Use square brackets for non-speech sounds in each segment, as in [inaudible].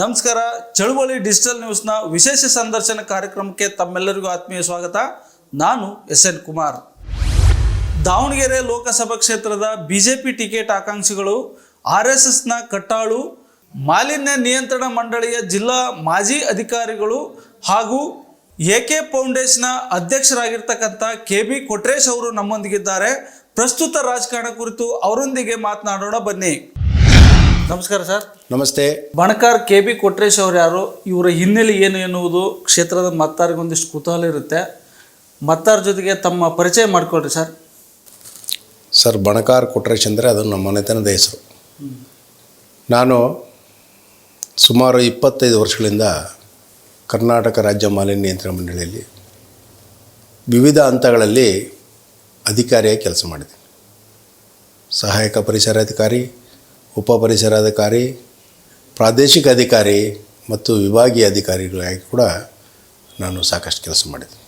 ನಮಸ್ಕಾರ. ಚಳುವಳಿ ಡಿಜಿಟಲ್ ನ್ಯೂಸ್ನ ವಿಶೇಷ ಸಂದರ್ಶನ ಕಾರ್ಯಕ್ರಮಕ್ಕೆ ತಮ್ಮೆಲ್ಲರಿಗೂ ಆತ್ಮೀಯ ಸ್ವಾಗತ. ನಾನು ಎಸ್ ಎನ್ ಕುಮಾರ್. ದಾವಣಗೆರೆ ಲೋಕಸಭಾ ಕ್ಷೇತ್ರದ ಬಿಜೆಪಿ ಟಿಕೆಟ್ ಆಕಾಂಕ್ಷಿಗಳು ಆರ್ ಎಸ್ ಎಸ್ನ ಕಟ್ಟಾಳು, ಮಾಲಿನ್ಯ ನಿಯಂತ್ರಣ ಮಂಡಳಿಯ ಜಿಲ್ಲಾ ಮಾಜಿ ಅಧಿಕಾರಿಗಳು ಹಾಗೂ ಎ ಕೆ ಫೌಂಡೇಶನ್ನ ಅಧ್ಯಕ್ಷರಾಗಿರ್ತಕ್ಕಂಥ ಕೆ ಬಿ ಕೊಟ್ರೇಶ್ ಅವರು ನಮ್ಮೊಂದಿಗಿದ್ದಾರೆ. ಪ್ರಸ್ತುತ ರಾಜಕಾರಣ ಕುರಿತು ಅವರೊಂದಿಗೆ ಮಾತನಾಡೋಣ ಬನ್ನಿ. ನಮಸ್ಕಾರ ಸರ್. ನಮಸ್ತೆ. ಬಣಕಾರ್ ಕೆ ಬಿ ಕೊಟ್ರೇಶ್ ಅವ್ರು ಯಾರು? ಇವರ ಹಿನ್ನೆಲೆ ಏನು ಎನ್ನುವುದು ಕ್ಷೇತ್ರದ ಮತ್ತಾರಿಗೆ ಒಂದಿಷ್ಟು ಕುತೂಹಲ ಇರುತ್ತೆ. ಮತ್ತಾರ ಜೊತೆಗೆ ತಮ್ಮ ಪರಿಚಯ ಮಾಡಿಕೊಳ್ರಿ ಸರ್. ಸರ್ ಬಣಕಾರ್ ಕೊಟ್ರೇಶ್ ಅಂದರೆ ಅದು ನಮ್ಮ ಮನೆತನದ ಹೆಸರು. ನಾನು ಸುಮಾರು ಇಪ್ಪತ್ತೈದು ವರ್ಷಗಳಿಂದ ಕರ್ನಾಟಕ ರಾಜ್ಯ ಮಾಲಿನ್ಯ ನಿಯಂತ್ರಣ ಮಂಡಳಿಯಲ್ಲಿ ವಿವಿಧ ಹಂತಗಳಲ್ಲಿ ಅಧಿಕಾರಿಯಾಗಿ ಕೆಲಸ ಮಾಡಿದ್ದೀನಿ ಸಹಾಯಕ ಪರಿಸರಾಧಿಕಾರಿ ಉಪ ಪರಿಸರಾಧಿಕಾರಿ ಪ್ರಾದೇಶಿಕ ಅಧಿಕಾರಿ ಮತ್ತು ವಿಭಾಗೀಯ ಅಧಿಕಾರಿಗಳಾಗಿ ಕೂಡ ನಾನು ಸಾಕಷ್ಟು ಕೆಲಸ ಮಾಡಿದ್ದೀನಿ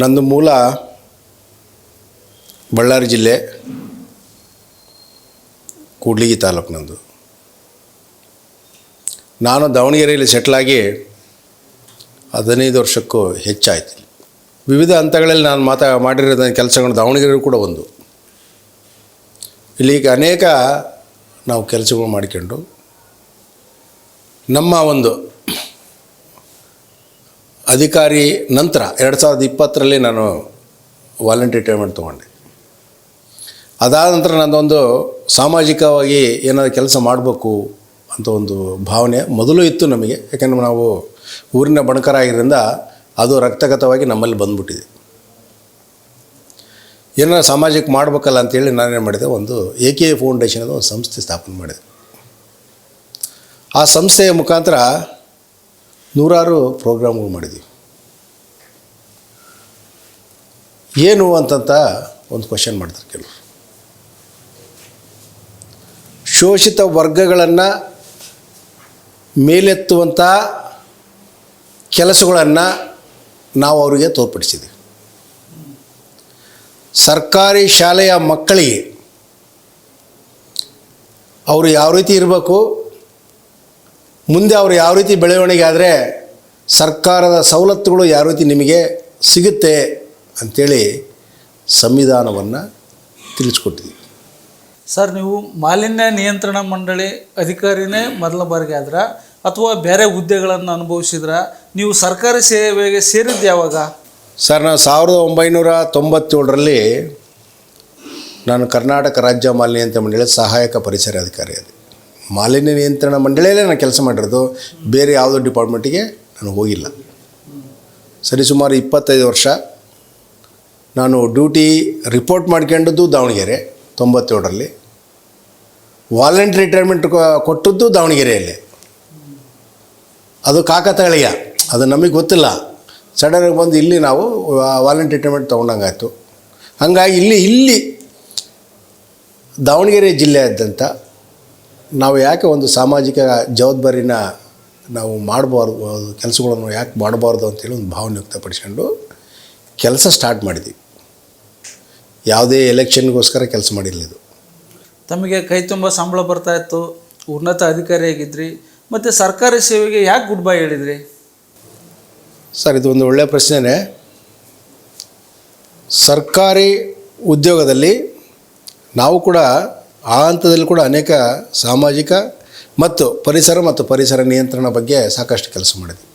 ನಂದು ಮೂಲ ಬಳ್ಳಾರಿ ಜಿಲ್ಲೆ, ಕೂಡ್ಲಿಗಿ ತಾಲೂಕು ನಂದು. ನಾನು ದಾವಣಗೆರೆಯಲ್ಲಿ ಸೆಟ್ಲಾಗಿ ಹದಿನೈದು ವರ್ಷಕ್ಕೂ ಹೆಚ್ಚಾಯಿತು. ವಿವಿಧ ಹಂತಗಳಲ್ಲಿ ನಾನು ಮಾತಾ ಮಾಡಿರೋ ಕೆಲಸಗಳು ದಾವಣಗೆರೆ ಕೂಡ ಒಂದು. ಇಲ್ಲಿ ಈಗ ಅನೇಕ ನಾವು ಕೆಲಸಗಳು ಮಾಡಿಕೊಂಡು ನಮ್ಮ ಒಂದು ಅಧಿಕಾರಿ ನಂತರ ಎರಡು ಸಾವಿರದ ಇಪ್ಪತ್ತರಲ್ಲಿ ನಾನು ವಾಲಂಟಿ ರಿಟೈರ್ಮೆಂಟ್ ತೊಗೊಂಡೆ. ಅದಾದ ನಂತರ ನನ್ನದೊಂದು ಸಾಮಾಜಿಕವಾಗಿ ಏನಾದರೂ ಕೆಲಸ ಮಾಡಬೇಕು ಅಂತ ಒಂದು ಭಾವನೆ ಮೊದಲು ಇತ್ತು ನಮಗೆ. ಯಾಕೆಂದರೆ ನಾವು ಊರಿನ ಬಣಕರ ಆಗಿದ್ದರಿಂದ ಅದು ರಕ್ತಗತವಾಗಿ ನಮ್ಮಲ್ಲಿ ಬಂದ್ಬಿಟ್ಟಿದೆ. ಏನಾರ ಸಾಮಾಜಿಕ ಮಾಡಬೇಕಲ್ಲ ಅಂತೇಳಿ ನಾನೇನು ಮಾಡಿದೆ? ಒಂದು ಎ ಕೆ ಫೌಂಡೇಶನ್ ಅನ್ನೋ ಒಂದು ಸಂಸ್ಥೆ ಸ್ಥಾಪನೆ ಮಾಡಿದೆ. ಆ ಸಂಸ್ಥೆಯ ಮುಖಾಂತರ ನೂರಾರು ಪ್ರೋಗ್ರಾಮ್ಗಳು ಮಾಡಿದ್ವಿ. ಏನು ಅಂತಂತ ಒಂದು ಕ್ವಶನ್ ಮಾಡ್ತಾರೆ ಕೆಲವರು. ಶೋಷಿತ ವರ್ಗಗಳನ್ನು ಮೇಲೆತ್ತುವಂಥ ಕೆಲಸಗಳನ್ನು ನಾವು ಅವರಿಗೆ ತೋರ್ಪಡಿಸಿದ್ದೀವಿ ಸರ್ಕಾರಿ ಶಾಲೆಯ ಮಕ್ಕಳಿಗೆ ಅವರು ಯಾವ ರೀತಿ ಇರಬೇಕು, ಮುಂದೆ ಅವರು ಯಾವ ರೀತಿ ಬೆಳವಣಿಗೆ ಆದರೆ ಸರ್ಕಾರದ ಸವಲತ್ತುಗಳು ಯಾವ ರೀತಿ ನಿಮಗೆ ಸಿಗುತ್ತೆ ಅಂಥೇಳಿ ಸಂವಿಧಾನವನ್ನು ತಿಳಿಸ್ಕೊಟ್ಟಿದ್ದೀವಿ. ಸರ್, ನೀವು ಮಾಲಿನ್ಯ ನಿಯಂತ್ರಣ ಮಂಡಳಿ ಅಧಿಕಾರಿನೇ ಮೊದಲ ಬಾರಿಗೆ ಆದ್ರೆ ಅಥವಾ ಬೇರೆ ಹುದ್ದೆಗಳನ್ನು ಅನುಭವಿಸಿದ್ರ ನೀವು ಸರ್ಕಾರಿ ಸೇವೆಗೆ ಸೇರಿದ್ದು ಯಾವಾಗ? ಸರ್, ನಾನು ಸಾವಿರದ ಒಂಬೈನೂರ ತೊಂಬತ್ತೇಳರಲ್ಲಿ ನಾನು ಕರ್ನಾಟಕ ರಾಜ್ಯ ಮಾಲಿನ್ಯ ನಿಯಂತ್ರಣ ಮಂಡಳಿಯ ಸಹಾಯಕ ಪರಿಸರ ಅಧಿಕಾರಿ ಅದೇ ಮಾಲಿನ್ಯ ನಿಯಂತ್ರಣ ಮಂಡಳಿಯಲ್ಲೇ ನಾನು ಕೆಲಸ ಮಾಡಿರೋದು, ಬೇರೆ ಯಾವುದೋ ಡಿಪಾರ್ಟ್ಮೆಂಟಿಗೆ ನಾನು ಹೋಗಿಲ್ಲ. ಸರಿ ಸುಮಾರು ಇಪ್ಪತ್ತೈದು ವರ್ಷ ನಾನು ಡ್ಯೂಟಿ ರಿಪೋರ್ಟ್ ಮಾಡ್ಕೊಂಡದ್ದು ದಾವಣಗೆರೆ, ತೊಂಬತ್ತೇಳರಲ್ಲಿ. ವಾಲಂಟ್ರಿ ರಿಟೈರ್ಮೆಂಟ್ ಕೊಟ್ಟದ್ದು ದಾವಣಗೆರೆಯಲ್ಲಿ. ಅದು ಕಾಕತಾಳೀಯ, ಅದು ನಮಗೆ ಗೊತ್ತಿಲ್ಲ. ಸಡನ್ನಾಗಿ ಬಂದು ಇಲ್ಲಿ ನಾವು ವಾಲಂಟ್ರಿ ಟ್ರೀಟ್ಮೆಂಟ್ ತೊಗೊಂಡಂಗಾಯ್ತು. ಹಂಗಾಗಿ ಇಲ್ಲಿ ಇಲ್ಲಿ ದಾವಣಗೆರೆ ಜಿಲ್ಲೆಯಾದ್ಯಂತ ನಾವು ಯಾಕೆ ಒಂದು ಸಾಮಾಜಿಕ ಜವಾಬ್ದಾರಿನ ನಾವು ಮಾಡಬಾರ್ದು ಕೆಲಸಗಳನ್ನು ಯಾಕೆ ಮಾಡಬಾರ್ದು ಅಂತೇಳಿ ಒಂದು ಭಾವನೆ ವ್ಯಕ್ತಪಡಿಸ್ಕೊಂಡು ಕೆಲಸ ಸ್ಟಾರ್ಟ್ ಮಾಡಿದ್ವಿ. ಯಾವುದೇ ಎಲೆಕ್ಷನ್ಗೋಸ್ಕರ ಕೆಲಸ ಮಾಡಿರಲಿಲ್ಲ ಇದು. ತಮಗೆ ಕೈ ತುಂಬ ಸಂಬಳ ಬರ್ತಾ ಇತ್ತು, ಉನ್ನತ ಅಧಿಕಾರಿಯಾಗಿದ್ರಿ, ಮತ್ತು ಸರ್ಕಾರಿ ಸೇವೆಗೆ ಯಾಕೆ ಗುಡ್ ಬೈ ಹೇಳಿದ್ರಿ? ಸರ್, ಇದು ಒಂದು ಒಳ್ಳೆಯ ಪ್ರಶ್ನೆನೇ. ಸರ್ಕಾರಿ ಉದ್ಯೋಗದಲ್ಲಿ ನಾವು ಕೂಡ ಆ ಹಂತದಲ್ಲಿ ಕೂಡ ಅನೇಕ ಸಾಮಾಜಿಕ ಮತ್ತು ಪರಿಸರ ಮತ್ತು ಪರಿಸರ ನಿಯಂತ್ರಣ ಬಗ್ಗೆ ಸಾಕಷ್ಟು ಕೆಲಸ ಮಾಡಿದ್ವಿ.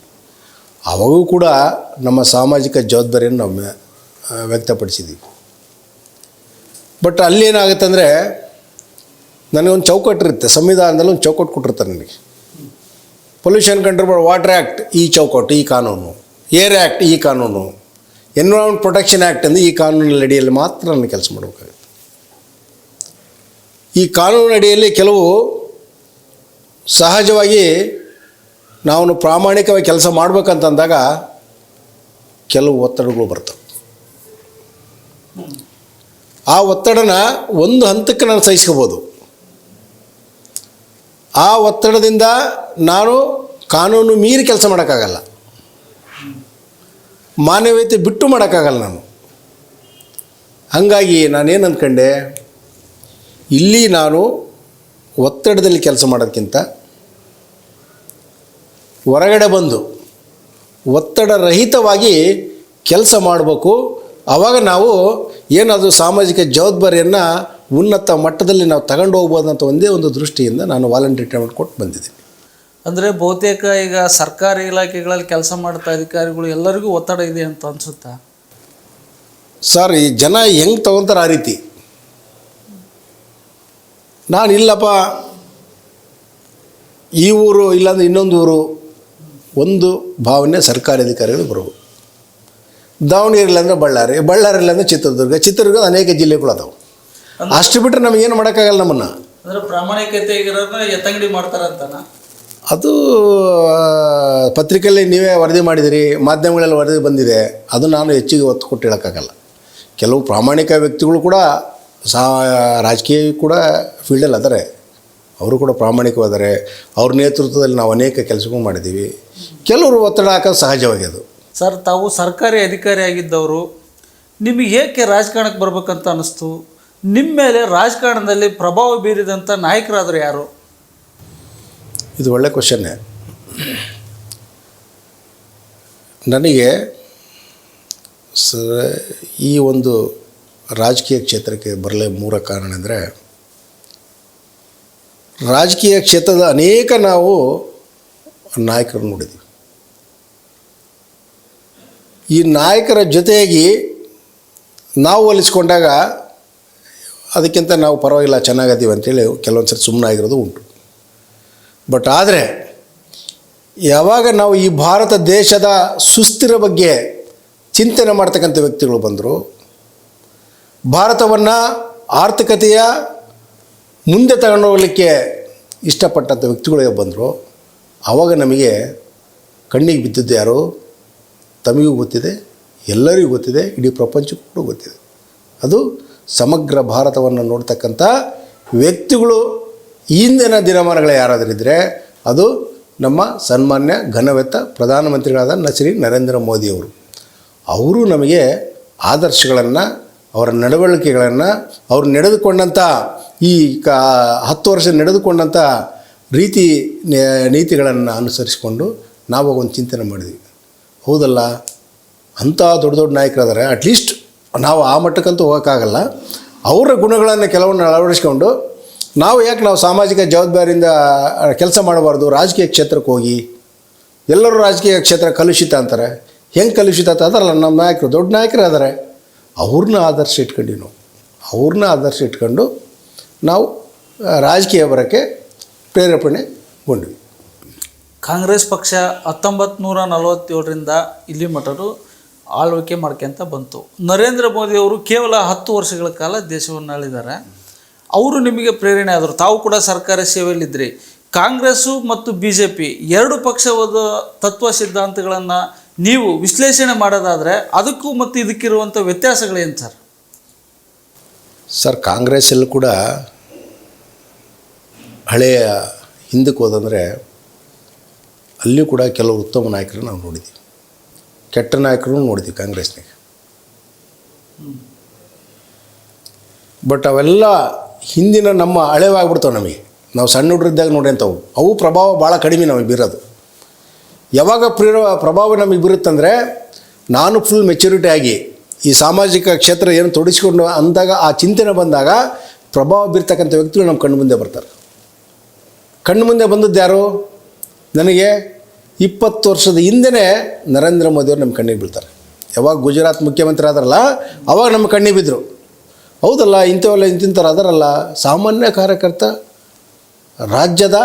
ಅವಾಗೂ ಕೂಡ ನಮ್ಮ ಸಾಮಾಜಿಕ ಜವಾಬ್ದಾರಿಯನ್ನು ನಾವು ವ್ಯಕ್ತಪಡಿಸಿದ್ವಿ. ಬಟ್ ಅಲ್ಲಿ ಏನಾಗುತ್ತೆ ಅಂದರೆ ನನಗೊಂದು ಚೌಕಟ್ಟು ಇರುತ್ತೆ, ಸಂವಿಧಾನದಲ್ಲಿ ಒಂದು ಚೌಕಟ್ಟು ಕೊಟ್ಟಿರ್ತಾರೆ ನನಗೆ. ಪೊಲ್ಯೂಷನ್ ಕಂಟ್ರೋಲ್ ವಾಟರ್ ಆ್ಯಕ್ಟ್ ಈ ಚೌಕಟ್ಟು, ಈ ಕಾನೂನು. ಏರ್ ಆ್ಯಕ್ಟ್ ಈ ಕಾನೂನು, ಎನ್ವಿರಾನ್ಮೆಂಟ್ ಪ್ರೊಟೆಕ್ಷನ್ ಆ್ಯಕ್ಟ್ ಅಂದರೆ ಈ ಕಾನೂನಿನ ಅಡಿಯಲ್ಲಿ ಮಾತ್ರ ನಾನು ಕೆಲಸ ಮಾಡಬೇಕಾಗುತ್ತೆ. ಈ ಕಾನೂನಿನ ಅಡಿಯಲ್ಲಿ ಕೆಲವು ಸಹಜವಾಗಿ ನಾವು ಪ್ರಾಮಾಣಿಕವಾಗಿ ಕೆಲಸ ಮಾಡ್ಬೇಕಂತಂದಾಗ ಕೆಲವು ಒತ್ತಡಗಳು ಬರ್ತವೆ. ಆ ಒತ್ತಡನ ಒಂದು ಹಂತಕ್ಕೆ ನಾನು ಸಹಿಸ್ಕೋಬೋದು. ಆ ಒತ್ತಡದಿಂದ ನಾನು ಕಾನೂನು ಮೀರಿ ಕೆಲಸ ಮಾಡೋಕ್ಕಾಗಲ್ಲ. ಮಾನವೀಯತೆ ಬಿಟ್ಟು ಮಾಡೋಕ್ಕಾಗಲ್ಲ ನಾನು. ಹಾಗಾಗಿ ನಾನೇನು ಅಂದ್ಕೊಂಡೆ ಇಲ್ಲಿ ನಾನು ಒತ್ತಡದಲ್ಲಿ ಕೆಲಸ ಮಾಡೋದಕ್ಕಿಂತ ಹೊರಗಡೆ ಬಂದು ಒತ್ತಡ ರಹಿತವಾಗಿ ಕೆಲಸ ಮಾಡಬೇಕು ಆವಾಗ ನಾವು ಏನಾದರೂ ಸಾಮಾಜಿಕ ಜವಾಬ್ದಾರಿಯನ್ನು ಉನ್ನತ ಮಟ್ಟದಲ್ಲಿ ನಾವು ತಗೊಂಡು ಹೋಗ್ಬೋದಂತ ಒಂದೇ ಒಂದು ದೃಷ್ಟಿಯಿಂದ ನಾನು ವಾಲಂಟಿಯರ್ ರಿಟೈರ್ಮೆಂಟ್ ಕೊಟ್ಟು ಬಂದಿದ್ದೀನಿ. ಅಂದರೆ ಬಹುತೇಕ ಈಗ ಸರ್ಕಾರಿ ಇಲಾಖೆಗಳಲ್ಲಿ ಕೆಲಸ ಮಾಡ್ತಾ ಅಧಿಕಾರಿಗಳು ಎಲ್ಲರಿಗೂ ಒತ್ತಡ ಇದೆ ಅಂತ ಅನ್ಸುತ್ತಾ? ಸರ್ ಈ ಜನ ಹೆಂಗೆ ತಗೊತಾರೆ ಆ ರೀತಿ? ನಾನು ಇಲ್ಲಪ್ಪ. ಈ ಊರು ಇಲ್ಲಾಂದ್ರೆ ಇನ್ನೊಂದು ಊರು ಒಂದು ಭಾವನೆ ಸರ್ಕಾರಿ ಅಧಿಕಾರಿಗಳು ಬರವು ದಾವಣಗೆರೆ ಇಲ್ಲಾಂದ್ರೆ ಬಳ್ಳಾರಿ ಬಳ್ಳಾರಿ ಇಲ್ಲಾಂದ್ರೆ ಚಿತ್ರದುರ್ಗ ಚಿತ್ರದುರ್ಗದ ಅನೇಕ ಜಿಲ್ಲೆಗಳು ಅದಾವೆ. ಅಷ್ಟು ಬಿಟ್ಟರೆ ನಮಗೇನು ಮಾಡೋಕ್ಕಾಗಲ್ಲ ನಮ್ಮನ್ನು. ಅಂದ್ರೆ ಪ್ರಾಮಾಣಿಕತೆ ಇರೋದನ್ನ ಎತ್ತಂಗಡಿ ಮಾಡ್ತಾರಂತನ? ಅದು ಪತ್ರಿಕೆಯಲ್ಲಿ ನೀವೇ ವರದಿ ಮಾಡಿದಿರಿ, ಮಾಧ್ಯಮಗಳಲ್ಲಿ ವರದಿ ಬಂದಿದೆ, ಅದು ನಾನು ಹೆಚ್ಚಿಗೆ ಒತ್ತು ಕೊಟ್ಟು ಹೇಳೋಕ್ಕಾಗಲ್ಲ. ಕೆಲವು ಪ್ರಾಮಾಣಿಕ ವ್ಯಕ್ತಿಗಳು ಕೂಡ ಸಹ ರಾಜಕೀಯ ಕೂಡ ಫೀಲ್ಡಲ್ಲಿ ಅದಾರೆ. ಅವರು ಕೂಡ ಪ್ರಾಮಾಣಿಕವಾದರೆ ಅವ್ರ ನೇತೃತ್ವದಲ್ಲಿ ನಾವು ಅನೇಕ ಕೆಲಸಗಳು ಮಾಡಿದ್ದೀವಿ. ಕೆಲವರು ಒತ್ತಡ ಹಾಕೋದು ಸಹಜವಾಗಿ ಅದು. ಸರ್, ತಾವು ಸರ್ಕಾರಿ ಅಧಿಕಾರಿ ಆಗಿದ್ದವರು, ನಿಮಗೆ ಏಕೆ ರಾಜಕಾರಣಕ್ಕೆ ಬರಬೇಕಂತ ಅನ್ನಿಸ್ತು? ನಿಮ್ಮ ಮೇಲೆ ರಾಜಕಾರಣದಲ್ಲಿ ಪ್ರಭಾವ ಬೀರಿದಂಥ ನಾಯಕರಾದರು ಯಾರು? ಇದು ಒಳ್ಳೆ ಕ್ವಶನ್ನೇ ನನಗೆ ಸ, ಈ ಒಂದು ರಾಜಕೀಯ ಕ್ಷೇತ್ರಕ್ಕೆ ಬರಲೇ ಮೂಲ ಕಾರಣ ಅಂದರೆ, ರಾಜಕೀಯ ಕ್ಷೇತ್ರದ ಅನೇಕ ನಾವು ನಾಯಕರು ನೋಡಿದ್ವಿ. ಈ ನಾಯಕರ ಜೊತೆಯಾಗಿ ನಾವು ಹೋಲಿಸ್ಕೊಂಡಾಗ ಅದಕ್ಕಿಂತ ನಾವು ಪರವಾಗಿಲ್ಲ ಚೆನ್ನಾಗಿದ್ದೀವಿ ಅಂತೇಳಿ ಕೆಲವೊಂದು ಸರಿ ಸುಮ್ಮನೆ ಆಗಿರೋದು ಉಂಟು. ಬಟ್ ಆದರೆ, ಯಾವಾಗ ನಾವು ಈ ಭಾರತ ದೇಶದ ಸುಸ್ಥಿರ ಬಗ್ಗೆ ಚಿಂತನೆ ಮಾಡ್ತಕ್ಕಂಥ ವ್ಯಕ್ತಿಗಳು ಬಂದರು, ಭಾರತವನ್ನು ಆರ್ಥಿಕತೆಯ ಮುಂದೆ ತಗೊಂಡು ಹೋಗಲಿಕ್ಕೆ ಇಷ್ಟಪಟ್ಟಂಥ ವ್ಯಕ್ತಿಗಳಿಗೆ ಬಂದರು, ಆವಾಗ ನಮಗೆ ಕಣ್ಣಿಗೆ ಬಿದ್ದಿದ್ದು ಯಾರು? ತಮಗೂ ಗೊತ್ತಿದೆ, ಎಲ್ಲರಿಗೂ ಗೊತ್ತಿದೆ, ಇಡೀ ಪ್ರಪಂಚಕ್ಕೂ ಕೂಡ ಗೊತ್ತಿದೆ. ಅದು ಸಮಗ್ರ ಭಾರತವನ್ನು ನೋಡ್ತಕ್ಕಂಥ ವ್ಯಕ್ತಿಗಳು ಇಂದಿನ ದಿನಮಾನಗಳು ಯಾರಾದರೂ ಇದ್ದರೆ ಅದು ನಮ್ಮ ಸನ್ಮಾನ್ಯ ಘನವೆತ್ತ ಪ್ರಧಾನಮಂತ್ರಿಗಳಾದ ಶ್ರೀ ನರೇಂದ್ರ ಮೋದಿಯವರು ಅವರು. ನಮಗೆ ಆದರ್ಶಗಳನ್ನು, ಅವರ ನಡವಳಿಕೆಗಳನ್ನು, ಅವರು ನಡೆದುಕೊಂಡಂಥ ಈ ಕ, ಹತ್ತು ವರ್ಷ ನಡೆದುಕೊಂಡಂಥ ರೀತಿ ನೀತಿಗಳನ್ನು ಅನುಸರಿಸಿಕೊಂಡು ನಾವು ಒಂದು ಚಿಂತನೆ ಮಾಡಿದ್ವಿ. ಹೌದಲ್ಲ? ಅಂಥ ದೊಡ್ಡ ದೊಡ್ಡ ನಾಯಕರಾದರೆ ಅಟ್ಲೀಸ್ಟ್ ನಾವು ಆ ಮಟ್ಟಕ್ಕಂತೂ ಹೋಗೋಕ್ಕಾಗಲ್ಲ. ಅವರ ಗುಣಗಳನ್ನು ಕೆಲವನ್ನ ಅಳವಡಿಸ್ಕೊಂಡು ನಾವು ಯಾಕೆ ನಾವು ಸಾಮಾಜಿಕ ಜವಾಬ್ದಾರಿಯಿಂದ ಕೆಲಸ ಮಾಡಬಾರ್ದು? ರಾಜಕೀಯ ಕ್ಷೇತ್ರಕ್ಕೆ ಹೋಗಿ. ಎಲ್ಲರೂ ರಾಜಕೀಯ ಕ್ಷೇತ್ರ ಕಲುಷಿತ ಅಂತಾರೆ. ಹೆಂಗೆ ಕಲುಷಿತ ಅಂತ ಅದರಲ್ಲ, ನಮ್ಮ ನಾಯಕರು ದೊಡ್ಡ ನಾಯಕರು ಆದರೆ ಅವ್ರನ್ನ ಆದರ್ಶ ಇಟ್ಕೊಂಡು ನಾವು. ಅವ್ರನ್ನ ಆದರ್ಶ ಇಟ್ಕೊಂಡು ನಾವು ರಾಜಕೀಯ ಬರೋಕ್ಕೆ ಪ್ರೇರೇಪಣೆಗೊಂಡ್ವಿ ಕಾಂಗ್ರೆಸ್ ಪಕ್ಷ ಹತ್ತೊಂಬತ್ತು ನೂರ ನಲವತ್ತೇಳರಿಂದ ಇಲ್ಲಿ ಮಠರು ಆಳ್ವಿಕೆ ಮಾಡ್ಕೊಂತ ಬಂತು. ನರೇಂದ್ರ ಮೋದಿ ಅವರು ಕೇವಲ ಹತ್ತು ವರ್ಷಗಳ ಕಾಲ ದೇಶವನ್ನು ಆಳಿದ್ದಾರೆ ಅವರು ನಿಮಗೆ ಪ್ರೇರಣೆ ಆದರು. ತಾವು ಕೂಡ ಸರ್ಕಾರಿ ಸೇವೆಯಲ್ಲಿದ್ದರೆ. ಕಾಂಗ್ರೆಸ್ಸು ಮತ್ತು ಬಿ ಜೆ ಪಿ ಎರಡು ಪಕ್ಷವಾದ ತತ್ವ ಸಿದ್ಧಾಂತಗಳನ್ನು ನೀವು ವಿಶ್ಲೇಷಣೆ ಮಾಡೋದಾದರೆ ಅದಕ್ಕೂ ಮತ್ತು ಇದಕ್ಕಿರುವಂಥ ವ್ಯತ್ಯಾಸಗಳೇನು ಸರ್? ಸರ್ ಕಾಂಗ್ರೆಸ್ಸಲ್ಲೂ ಕೂಡ ಹಳೆಯ ಹಿಂದಕ್ಕೆ ಹೋದಂದರೆ ಅಲ್ಲಿಯೂ ಕೂಡ ಕೆಲವು ಉತ್ತಮ ನಾಯಕರನ್ನು ನಾವು ನೋಡಿದ್ವಿ. ಕೆಟ್ಟ ನಾಯಕರನ್ನು ನೋಡಿದ್ವಿ ಕಾಂಗ್ರೆಸ್ನಾಗ ಬಟ್ ಅವೆಲ್ಲ ಹಿಂದಿನ ನಮ್ಮ ಹಳೆವಾಗ್ಬಿಡ್ತಾವೆ ನಮಗೆ. ನಾವು ಸಣ್ಣ ಹುಡುಗರಿದ್ದಾಗ ನೋಡಿ ಅಂತವು. ಅವು ಪ್ರಭಾವ ಭಾಳ ಕಡಿಮೆ ನಮಗೆ ಬೀರೋದು. ಯಾವಾಗ ಪ್ರೀರ, ಪ್ರಭಾವ ನಮಗೆ ಬೀರುತ್ತಂದರೆ ನಾನು ಫುಲ್ ಮೆಚುರಿಟಿ ಆಗಿ ಈ ಸಾಮಾಜಿಕ ಕ್ಷೇತ್ರ ಏನು ತೊಡಗಿಸ್ಕೊಂಡು ಅಂದಾಗ ಆ ಚಿಂತನೆ ಬಂದಾಗ ಪ್ರಭಾವ ಬೀರ್ತಕ್ಕಂಥ ವ್ಯಕ್ತಿಗಳು ನಮ್ಮ ಕಣ್ಣು ಮುಂದೆ ಬರ್ತಾರೆ. ಕಣ್ಣು ಮುಂದೆ ಬಂದದ್ದು ಯಾರು? ನನಗೆ ಇಪ್ಪತ್ತು ವರ್ಷದ ಹಿಂದೆನೇ ನರೇಂದ್ರ ಮೋದಿಯವರು ನಮ್ಮ ಕಣ್ಣಿಗೆ ಬೀಳ್ತಾರೆ. ಯಾವಾಗ ಗುಜರಾತ್ ಮುಖ್ಯಮಂತ್ರಿ ಆದ್ರಲ್ಲ, ಅವಾಗ ನಮ್ಮ ಕಣ್ಣಿಗೆ ಬಿದ್ದರು ಹೌದಲ್ಲ, ಇಂಥವೆಲ್ಲ ಇಂತಿಂಥವ್ರು ಅದರಲ್ಲ ಸಾಮಾನ್ಯ ಕಾರ್ಯಕರ್ತ ರಾಜ್ಯದ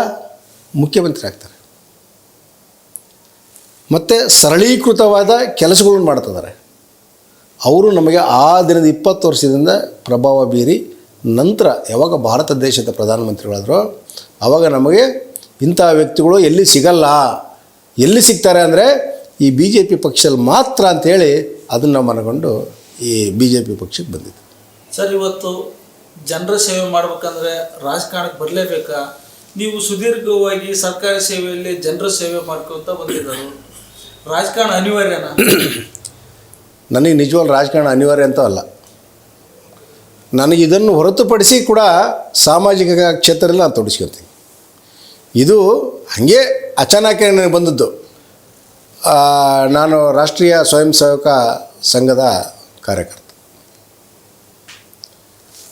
ಮುಖ್ಯಮಂತ್ರಿ ಆಗ್ತಾರೆ ಮತ್ತು ಸರಳೀಕೃತವಾದ ಕೆಲಸಗಳನ್ನು ಮಾಡ್ತಿದ್ದಾರೆ. ಅವರು ನಮಗೆ ಆ ದಿನದ ಇಪ್ಪತ್ತು ವರ್ಷದಿಂದ ಪ್ರಭಾವ ಬೀರಿ, ನಂತರ ಯಾವಾಗ ಭಾರತ ದೇಶದ ಪ್ರಧಾನಮಂತ್ರಿಗಳಾದರೂ ಆವಾಗ ನಮಗೆ ಇಂಥ ವ್ಯಕ್ತಿಗಳು ಎಲ್ಲಿ ಸಿಗಲ್ಲ. ಎಲ್ಲಿ ಸಿಗ್ತಾರೆ ಅಂದರೆ ಈ ಬಿ ಜೆ ಪಿ ಪಕ್ಷದಲ್ಲಿ ಮಾತ್ರ ಅಂಥೇಳಿ ಅದನ್ನು ಮನಗೊಂಡು ಈ ಬಿ ಜೆ ಪಿ ಪಕ್ಷಕ್ಕೆ ಬಂದಿದ್ದು ಸರ್, ಇವತ್ತು ಜನರ ಸೇವೆ ಮಾಡ್ಬೇಕಂದ್ರೆ ರಾಜಕಾರಣಕ್ಕೆ ಬರಲೇಬೇಕಾ? ನೀವು ಸುದೀರ್ಘವಾಗಿ ಸರ್ಕಾರಿ ಸೇವೆಯಲ್ಲಿ ಜನರ ಸೇವೆ ಮಾಡ್ಕೊಂತ ಬಂದಿದ್ದರು. ರಾಜಕಾರಣ ಅನಿವಾರ್ಯನಾ? [coughs] ನನಗೆ ನಿಜವಾಗ್ಲೂ ರಾಜಕಾರಣ ಅನಿವಾರ್ಯ ಅಂತ ಅಲ್ಲ. ನನಗೆ ಇದನ್ನು ಹೊರತುಪಡಿಸಿ ಕೂಡ ಸಾಮಾಜಿಕ ಕ್ಷೇತ್ರದಲ್ಲಿ ನಾನು ತೊಡಗಿಸ್ಕೊತೀನಿ ಇದು ಹಾಗೆ ಅಚಾನಕ್ಕೆ ನನಗೆ ಬಂದದ್ದು. ನಾನು ರಾಷ್ಟ್ರೀಯ ಸ್ವಯಂ ಸೇವಕ ಸಂಘದ ಕಾರ್ಯಕರ್ತ.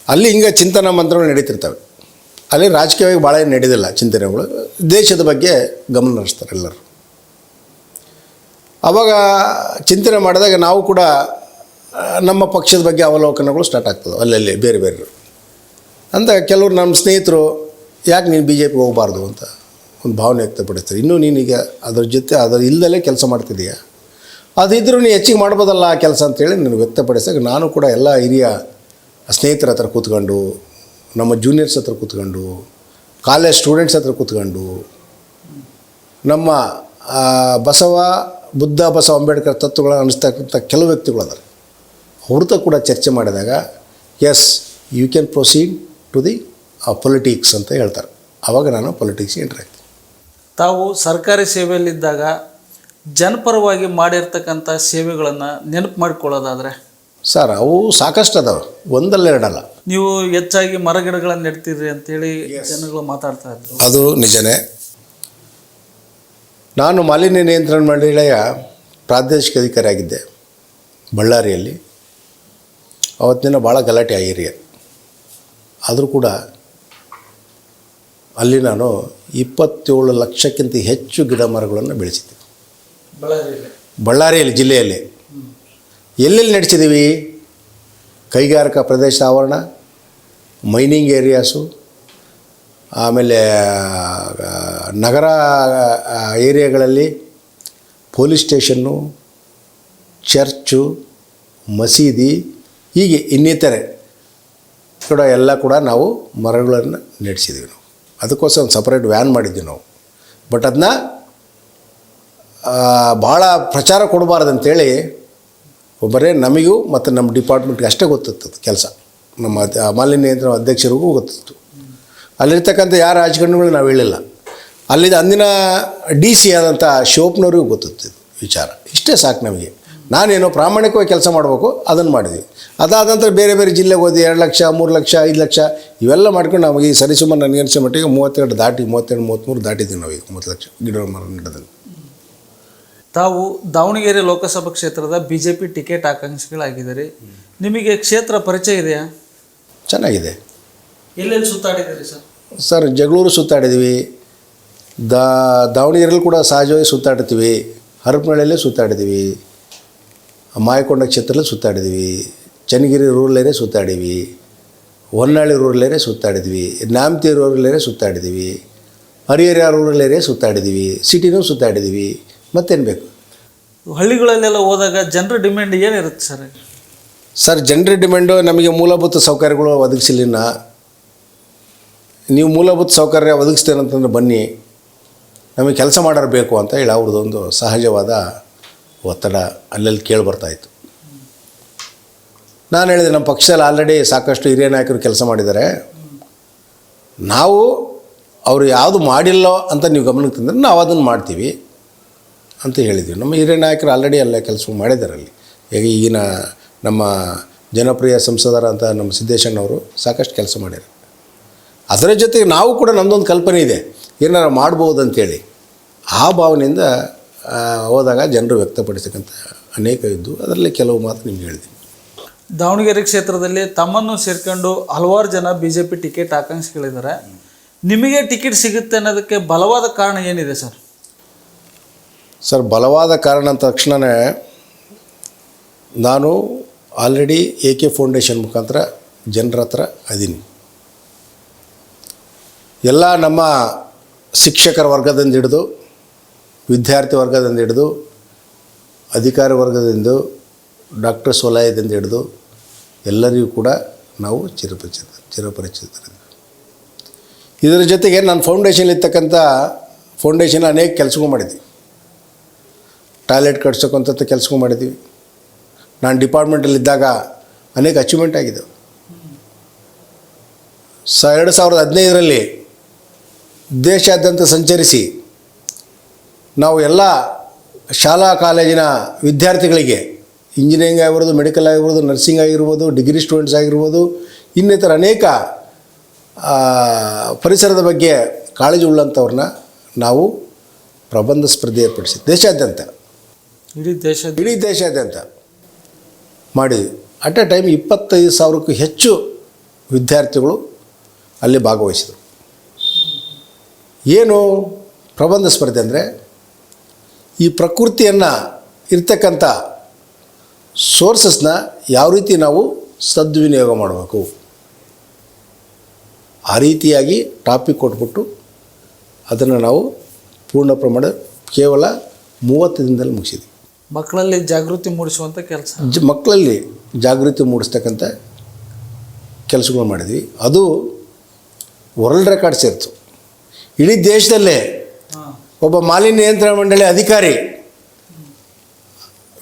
ಅಲ್ಲಿ ಹಿಂಗೆ ಚಿಂತನಾ ಮಂತ್ರಗಳು ನಡೀತಿರ್ತವೆ. ಅಲ್ಲಿ ರಾಜಕೀಯವಾಗಿ ಭಾಳ ಏನು ನಡೆದಿಲ್ಲ ಚಿಂತನೆಗಳು. ದೇಶದ ಬಗ್ಗೆ ಗಮನ ಹರಿಸ್ತಾರೆ ಎಲ್ಲರೂ. ಆವಾಗ ಚಿಂತನೆ ಮಾಡಿದಾಗ ನಾವು ಕೂಡ ನಮ್ಮ ಪಕ್ಷದ ಬಗ್ಗೆ ಅವಲೋಕನಗಳು ಸ್ಟಾರ್ಟ್ ಆಗ್ತದೆ ಅಲ್ಲಲ್ಲಿ ಬೇರೆ ಬೇರೆ. ಅಂತ ಕೆಲವರು ನಮ್ಮ ಸ್ನೇಹಿತರು, ಯಾಕೆ ನೀನು ಬಿ ಜೆ ಪಿಗೆ ಹೋಗಬಾರ್ದು? ಅಂತ ಒಂದು ಭಾವನೆ ವ್ಯಕ್ತಪಡಿಸ್ತಾರೆ. ಇನ್ನೂ ನೀನೀಗ ಅದ್ರ ಜೊತೆ ಅದರ ಇಲ್ಲದಲ್ಲೇ ಕೆಲಸ ಮಾಡ್ತಿದ್ದೀಯಾ? ಅದಿದ್ರೂ ನೀನು ಹೆಚ್ಚಿಗೆ ಮಾಡ್ಬೋದಲ್ಲ ಆ ಕೆಲಸ ಅಂತೇಳಿ ನನಗೆ ವ್ಯಕ್ತಪಡಿಸಿದಾಗ ನಾನು ಕೂಡ ಎಲ್ಲ ಹಿರಿಯ ಸ್ನೇಹಿತರ ಹತ್ರ ಕೂತ್ಕೊಂಡು, ನಮ್ಮ ಜೂನಿಯರ್ಸ್ ಹತ್ರ ಕೂತ್ಕೊಂಡು ಕಾಲೇಜ್ ಸ್ಟೂಡೆಂಟ್ಸ್ ಹತ್ರ ಕೂತ್ಕೊಂಡು, ನಮ್ಮ ಬಸವ, ಬುದ್ಧ, ಬಸವ ಅಂಬೇಡ್ಕರ್ ತತ್ವಗಳನ್ನು ಅನಿಸ್ತಕ್ಕಂಥ ಕೆಲವು ವ್ಯಕ್ತಿಗಳು ಅದಾರೆ. ಅವ್ರದ್ದು ಕೂಡ ಚರ್ಚೆ ಮಾಡಿದಾಗ yes you can proceed to the politics ಅಂತ ಹೇಳ್ತಾರೆ. ಆವಾಗ ನಾನು ಪೊಲಿಟಿಕ್ಸ್ ಎಂಟ್ರ್ ಆಗ್ತೀನಿ. ತಾವು ಸರ್ಕಾರಿ ಸೇವೆಯಲ್ಲಿದ್ದಾಗ, ಜನಪರವಾಗಿ ಮಾಡಿರ್ತಕ್ಕಂಥ ಸೇವೆಗಳನ್ನು ನೆನಪು ಮಾಡಿಕೊಳ್ಳೋದಾದರೆ? ಸರ್ ಅವು ಸಾಕಷ್ಟು ಅದಾವೆ. ಒಂದಲ್ಲ ಎರಡಲ್ಲ. ನೀವು ಹೆಚ್ಚಾಗಿ ಮರಗಿಡಗಳನ್ನು ನೆಡ್ತೀರಿ ಅಂತೇಳಿ ಜನಗಳು ಮಾತಾಡ್ತಾ ಇದ್ರು. ಅದು ನಿಜನೇ. ನಾನು ಮಾಲಿನ್ಯ ನಿಯಂತ್ರಣ ಮಂಡಳಿಯ ಪ್ರಾದೇಶಿಕ ಅಧಿಕಾರಿ ಆಗಿದ್ದೆ ಬಳ್ಳಾರಿಯಲ್ಲಿ. ಅವತ್ತಿನ ಭಾಳ ಗಲಾಟೆ ಆಗಿರಿ ಏರಿಯಾ ಆದರೂ ಕೂಡ ಅಲ್ಲಿ ನಾನು ಇಪ್ಪತ್ತೇಳು ಲಕ್ಷಕ್ಕಿಂತ ಹೆಚ್ಚು ಗಿಡ ಮರಗಳನ್ನು ಬೆಳೆಸಿದ್ದೆ. ಬಳ್ಳಾರಿಯಲ್ಲಿ. ಬಳ್ಳಾರಿಯಲ್ಲಿ ಜಿಲ್ಲೆಯಲ್ಲಿ. ಎಲ್ಲೆಲ್ಲಿ ನಡೆಸಿದ್ದೀವಿ? ಕೈಗಾರಿಕಾ ಪ್ರದೇಶ ಆವರಣ ಮೈನಿಂಗ್ ಏರಿಯಾಸು ಆಮೇಲೆ ನಗರ ಏರಿಯಾಗಳಲ್ಲಿ ಪೊಲೀಸ್ ಸ್ಟೇಷನ್ನು ಚರ್ಚು ಮಸೀದಿ, ಹೀಗೆ ಇನ್ನಿತರೆ ಕೂಡ ಎಲ್ಲ ಕೂಡ ನಾವು ಮರಗಳನ್ನು ನಡೆಸಿದ್ದೀವಿ ನಾವು. ಅದಕ್ಕೋಸ್ಕರ ಒಂದು ಸಪ್ರೇಟ್ ವ್ಯಾನ್ ಮಾಡಿದ್ವಿ ನಾವು. ಬಟ್ ಅದನ್ನ ಭಾಳ ಪ್ರಚಾರ ಕೊಡಬಾರ್ದು ಒಬ್ಬರೇ ನಮಗೂ ಮತ್ತು ನಮ್ಮ ಡಿಪಾರ್ಟ್ಮೆಂಟ್ಗೆ ಅಷ್ಟೇ ಗೊತ್ತಿತ್ತು ಕೆಲಸ. ನಮ್ಮ ಮಾಲಿನ್ಯ ನಿಯಂತ್ರಣ ಅಧ್ಯಕ್ಷರಿಗೂ ಗೊತ್ತಿತ್ತು. ಅಲ್ಲಿರ್ತಕ್ಕಂಥ ಯಾರ ರಾಜಕಾರಣಿಗಳು ನಾವು ಹೇಳಿಲ್ಲ. ಅಲ್ಲಿದ್ದ ಅಂದಿನ ಡಿ ಸಿ ಆದಂಥ ಶೋಪ್ನವ್ರಿಗೂ ಗೊತ್ತಿತ್ತು ವಿಚಾರ. ಇಷ್ಟೇ ಸಾಕು ನಮಗೆ. ನಾನೇನೋ ಪ್ರಾಮಾಣಿಕವಾಗಿ ಕೆಲಸ ಮಾಡಬೇಕು, ಅದನ್ನು ಮಾಡಿದ್ವಿ. ಅದಾದ ನಂತರ ಬೇರೆ ಬೇರೆ ಜಿಲ್ಲೆಗೆ ಹೋದಿ ಎರಡು ಲಕ್ಷ, ಮೂರು ಲಕ್ಷ, ಐದು ಲಕ್ಷ, ಇವೆಲ್ಲ ಮಾಡ್ಕೊಂಡು ನಮಗೆ ಈ ಸರಿಸುಮಾರು ನನಗೆ ಅನಿಸೋ ಮಟ್ಟಿಗೆ ಮೂವತ್ತೆರಡು ದಾಟಿ ಮೂವತ್ತೆರಡು ಮೂವತ್ತ್ಮೂರು ದಾಟಿದ್ದೀವಿ ನಾವು ಈಗ, ಮೂವತ್ತು ಲಕ್ಷ ಗಿಡ ಮರ ನೆಡೋದಲ್ಲಿ ತಾವು ದಾವಣಗೆರೆ ಲೋಕಸಭಾ ಕ್ಷೇತ್ರದ ಬಿ ಜೆ ಪಿ ಟಿಕೆಟ್ ಆಕಾಂಕ್ಷಿಗಳಾಗಿದ್ದೀರಿ. ನಿಮಗೆ ಕ್ಷೇತ್ರ ಪರಿಚಯ ಇದೆಯಾ? ಚೆನ್ನಾಗಿದೆ. ಎಲ್ಲೆಲ್ಲಿ ಸುತ್ತಾಡಿದ್ದೀರಿ ಸರ್? ಸರ್ ಜಗಳೂರು ಸುತ್ತಾಡಿದ್ವಿ ದಾ ದಾವಣಗೆರೆಯಲ್ಲಿ ಕೂಡ ಸಹಜವಾಗಿ ಸುತ್ತಾಡ್ತೀವಿ. ಹರಪನಹಳ್ಳಿಯಲ್ಲೇ ಸುತ್ತಾಡಿದ್ವಿ ಮಾಯಕೊಂಡ ಕ್ಷೇತ್ರದಲ್ಲಿ ಸುತ್ತಾಡಿದ್ವಿ ಚನ್ನಗಿರಿ ರೂರಲ್ ಏರಿಯಾ ಸುತ್ತಾಡಿವಿ ಹೊನ್ನಾಳಿ ರೂರಲ್ ಏರಿಯಾ ಸುತ್ತಾಡಿದ್ವಿ ನಾಮತಿ ರೂರಲ್ ಏರಿಯಾ ಸುತ್ತಾಡಿದ್ವಿ ಹರಿಹರ ರೂರಲ್ ಸುತ್ತಾಡಿದ್ವಿ ಸಿಟಿನೂ ಸುತ್ತಾಡಿದ್ವಿ ಮತ್ತೇನು ಬೇಕು? ಹಳ್ಳಿಗಳಲ್ಲೆಲ್ಲ ಹೋದಾಗ ಜನರ ಡಿಮ್ಯಾಂಡ್ ಏನಿರುತ್ತೆ ಸರ್? ಸರ್ ಜನರ ಡಿಮ್ಯಾಂಡು ನಮಗೆ ಮೂಲಭೂತ ಸೌಕರ್ಯಗಳು ಒದಗಿಸಲಿಲ್ಲ ನೀವು ಮೂಲಭೂತ ಸೌಕರ್ಯ ಒದಗಿಸ್ತೇನೆ ಅಂತಂದ್ರೆ ಬನ್ನಿ. ನಮಗೆ ಕೆಲಸ ಮಾಡೋರು ಬೇಕು ಅಂತ ಹೇಳಿ ಅವ್ರದ್ದೊಂದು ಸಹಜವಾದ ಒತ್ತಡ ಅಲ್ಲಲ್ಲಿ ಕೇಳಿ ಬರ್ತಾಯಿತ್ತು ನಾನು ಹೇಳಿದೆ ನಮ್ಮ ಪಕ್ಷದಲ್ಲಿ ಆಲ್ರೆಡಿ ಸಾಕಷ್ಟು ಹಿರಿಯ ನಾಯಕರು ಕೆಲಸ ಮಾಡಿದ್ದಾರೆ. ನಾವು ಅವರು ಯಾವುದು ಮಾಡಿಲ್ಲೋ ಅಂತ ನೀವು ಗಮನಕ್ಕೆ ತಂದರೆ ನಾವು ಅದನ್ನು ಮಾಡ್ತೀವಿ. ಅಂತ ಹೇಳಿದ್ವಿ. ನಮ್ಮ ಹಿರಿಯ ನಾಯಕರು ಆಲ್ರೆಡಿ ಎಲ್ಲ ಕೆಲಸ ಮಾಡಿದ್ದಾರೆ ಅಲ್ಲಿ ಈಗ ಈಗಿನ ನಮ್ಮ ಜನಪ್ರಿಯ ಸಂಸದರಂತ ನಮ್ಮ ಸಿದ್ದೇಶಣ್ಣವರು ಸಾಕಷ್ಟು ಕೆಲಸ ಮಾಡ್ಯಾರ ಅದರ ಜೊತೆಗೆ ನಾವು ಕೂಡ ನಮ್ಮದೊಂದು ಕಲ್ಪನೆ ಇದೆ. ಏನಾರು ಮಾಡ್ಬೋದು ಅಂತೇಳಿ ಆ ಭಾವನೆಯಿಂದ ಹೋದಾಗ ಜನರು ವ್ಯಕ್ತಪಡಿಸತಕ್ಕಂಥ ಅನೇಕ ಇದ್ದು, ಅದರಲ್ಲಿ ಕೆಲವು ಮಾತು ನಿಮ್ಗೆ ಹೇಳಿದ್ದೀನಿ. ದಾವಣಗೆರೆ ಕ್ಷೇತ್ರದಲ್ಲಿ ತಮ್ಮನ್ನು ಸೇರ್ಕೊಂಡು ಹಲವಾರು ಜನ ಬಿ ಜೆ ಪಿ ಟಿಕೆಟ್ ಆಕಾಂಕ್ಷಿಗಳಿದ್ದಾರೆ. ನಿಮಗೆ ಟಿಕೆಟ್ ಸಿಗುತ್ತೆ ಅನ್ನೋದಕ್ಕೆ ಬಲವಾದ ಕಾರಣ ಏನಿದೆ ಸರ್? ಸರ್, ಬಲವಾದ ಕಾರಣ ಅಂದ ತಕ್ಷಣವೇ ನಾನು ಆಲ್ರೆಡಿ ಎ ಕೆ ಫೌಂಡೇಶನ್ ಮುಖಾಂತರ ಜನರ ಹತ್ರ ಅದೀನಿ ಎಲ್ಲ ನಮ್ಮ ಶಿಕ್ಷಕರ ವರ್ಗದಿಂದ ಹಿಡಿದು, ವಿದ್ಯಾರ್ಥಿ ವರ್ಗದಿಂದ ಹಿಡಿದು, ಅಧಿಕಾರಿ ವರ್ಗದಿಂದ ಡಾಕ್ಟರ್ ವಲಯದಿಂದ ಹಿಡಿದು ಎಲ್ಲರಿಗೂ ಕೂಡ ನಾವು ಚಿರಪರಿಚಿತ, ಚಿರಪರಿಚಿತರಿದ್ದೀವಿ. ಇದರ ಜೊತೆಗೆ ನಾನು ಫೌಂಡೇಶನ್ ಇರ್ತಕ್ಕಂಥ ಫೌಂಡೇಶನ್ ಅನೇಕ ಕೆಲಸಗಳು ಮಾಡಿದ್ವಿ ಟಾಯ್ಲೆಟ್ ಕಟ್ಸೋಕ್ಕಂಥ ಕೆಲಸಗಳು ಮಾಡಿದ್ದೀವಿ ನಾನು ಡಿಪಾರ್ಟ್ಮೆಂಟಲ್ಲಿದ್ದಾಗ ಅನೇಕ ಅಚೀವ್ಮೆಂಟ್ ಆಗಿದ್ದವು ಸ ಎರಡು ಸಾವಿರದ ಹದಿನೈದರಲ್ಲಿ ದೇಶಾದ್ಯಂತ ಸಂಚರಿಸಿ ನಾವು ಎಲ್ಲ ಶಾಲಾ ಕಾಲೇಜಿನ ವಿದ್ಯಾರ್ಥಿಗಳಿಗೆ ಇಂಜಿನಿಯರಿಂಗ್ ಆಗಿರ್ಬೋದು ಮೆಡಿಕಲ್ ಆಗಿರ್ಬೋದು ನರ್ಸಿಂಗ್ ಆಗಿರ್ಬೋದು ಡಿಗ್ರಿ ಸ್ಟೂಡೆಂಟ್ಸ್ ಆಗಿರ್ಬೋದು, ಇನ್ನಿತರ ಅನೇಕ ಪರಿಸರದ ಬಗ್ಗೆ ಕಾಳಜಿ ಉಳ್ಳಂಥವ್ರನ್ನ ನಾವು ಪ್ರಬಂಧ ಸ್ಪರ್ಧೆ ಏರ್ಪಡಿಸಿ ದೇಶಾದ್ಯಂತ. ಇಡೀ ದೇಶ ಇಡೀ ದೇಶಾದ್ಯಂತ ಮಾಡಿದ್ವಿ ಅಟ್ ಎ ಟೈಮ್ ಇಪ್ಪತ್ತೈದು ಸಾವಿರಕ್ಕೂ ಹೆಚ್ಚು ವಿದ್ಯಾರ್ಥಿಗಳು ಅಲ್ಲಿ ಭಾಗವಹಿಸಿದರು. ಏನು ಪ್ರಬಂಧ ಸ್ಪರ್ಧೆ ಅಂದರೆ ಈ ಪ್ರಕೃತಿಯನ್ನು ಇರ್ತಕ್ಕಂಥ ಸೋರ್ಸಸ್ನ ಯಾವ ರೀತಿ ನಾವು ಸದ್ವಿನಿಯೋಗ ಮಾಡಬೇಕು? ಆ ರೀತಿಯಾಗಿ ಟಾಪಿಕ್ ಕೊಟ್ಬಿಟ್ಟು ಅದನ್ನು ನಾವು ಪೂರ್ಣ ಪ್ರಮಾಣ ಕೇವಲ ಮೂವತ್ತು ದಿನದಲ್ಲಿ ಮುಗಿಸಿದ್ವಿ. ಮಕ್ಕಳಲ್ಲಿ ಜಾಗೃತಿ ಮೂಡಿಸುವಂಥ ಕೆಲಸ. ಜ ಮಕ್ಕಳಲ್ಲಿ ಜಾಗೃತಿ ಮೂಡಿಸ್ತಕ್ಕಂಥ ಕೆಲಸಗಳು ಮಾಡಿದ್ವಿ. ಅದು ವರ್ಲ್ಡ್ ರೆಕಾರ್ಡ್ ಸೇರಿತು. ಇಡೀ ದೇಶದಲ್ಲೇ ಒಬ್ಬ ಮಾಲಿನ್ಯ ನಿಯಂತ್ರಣ ಮಂಡಳಿ ಅಧಿಕಾರಿ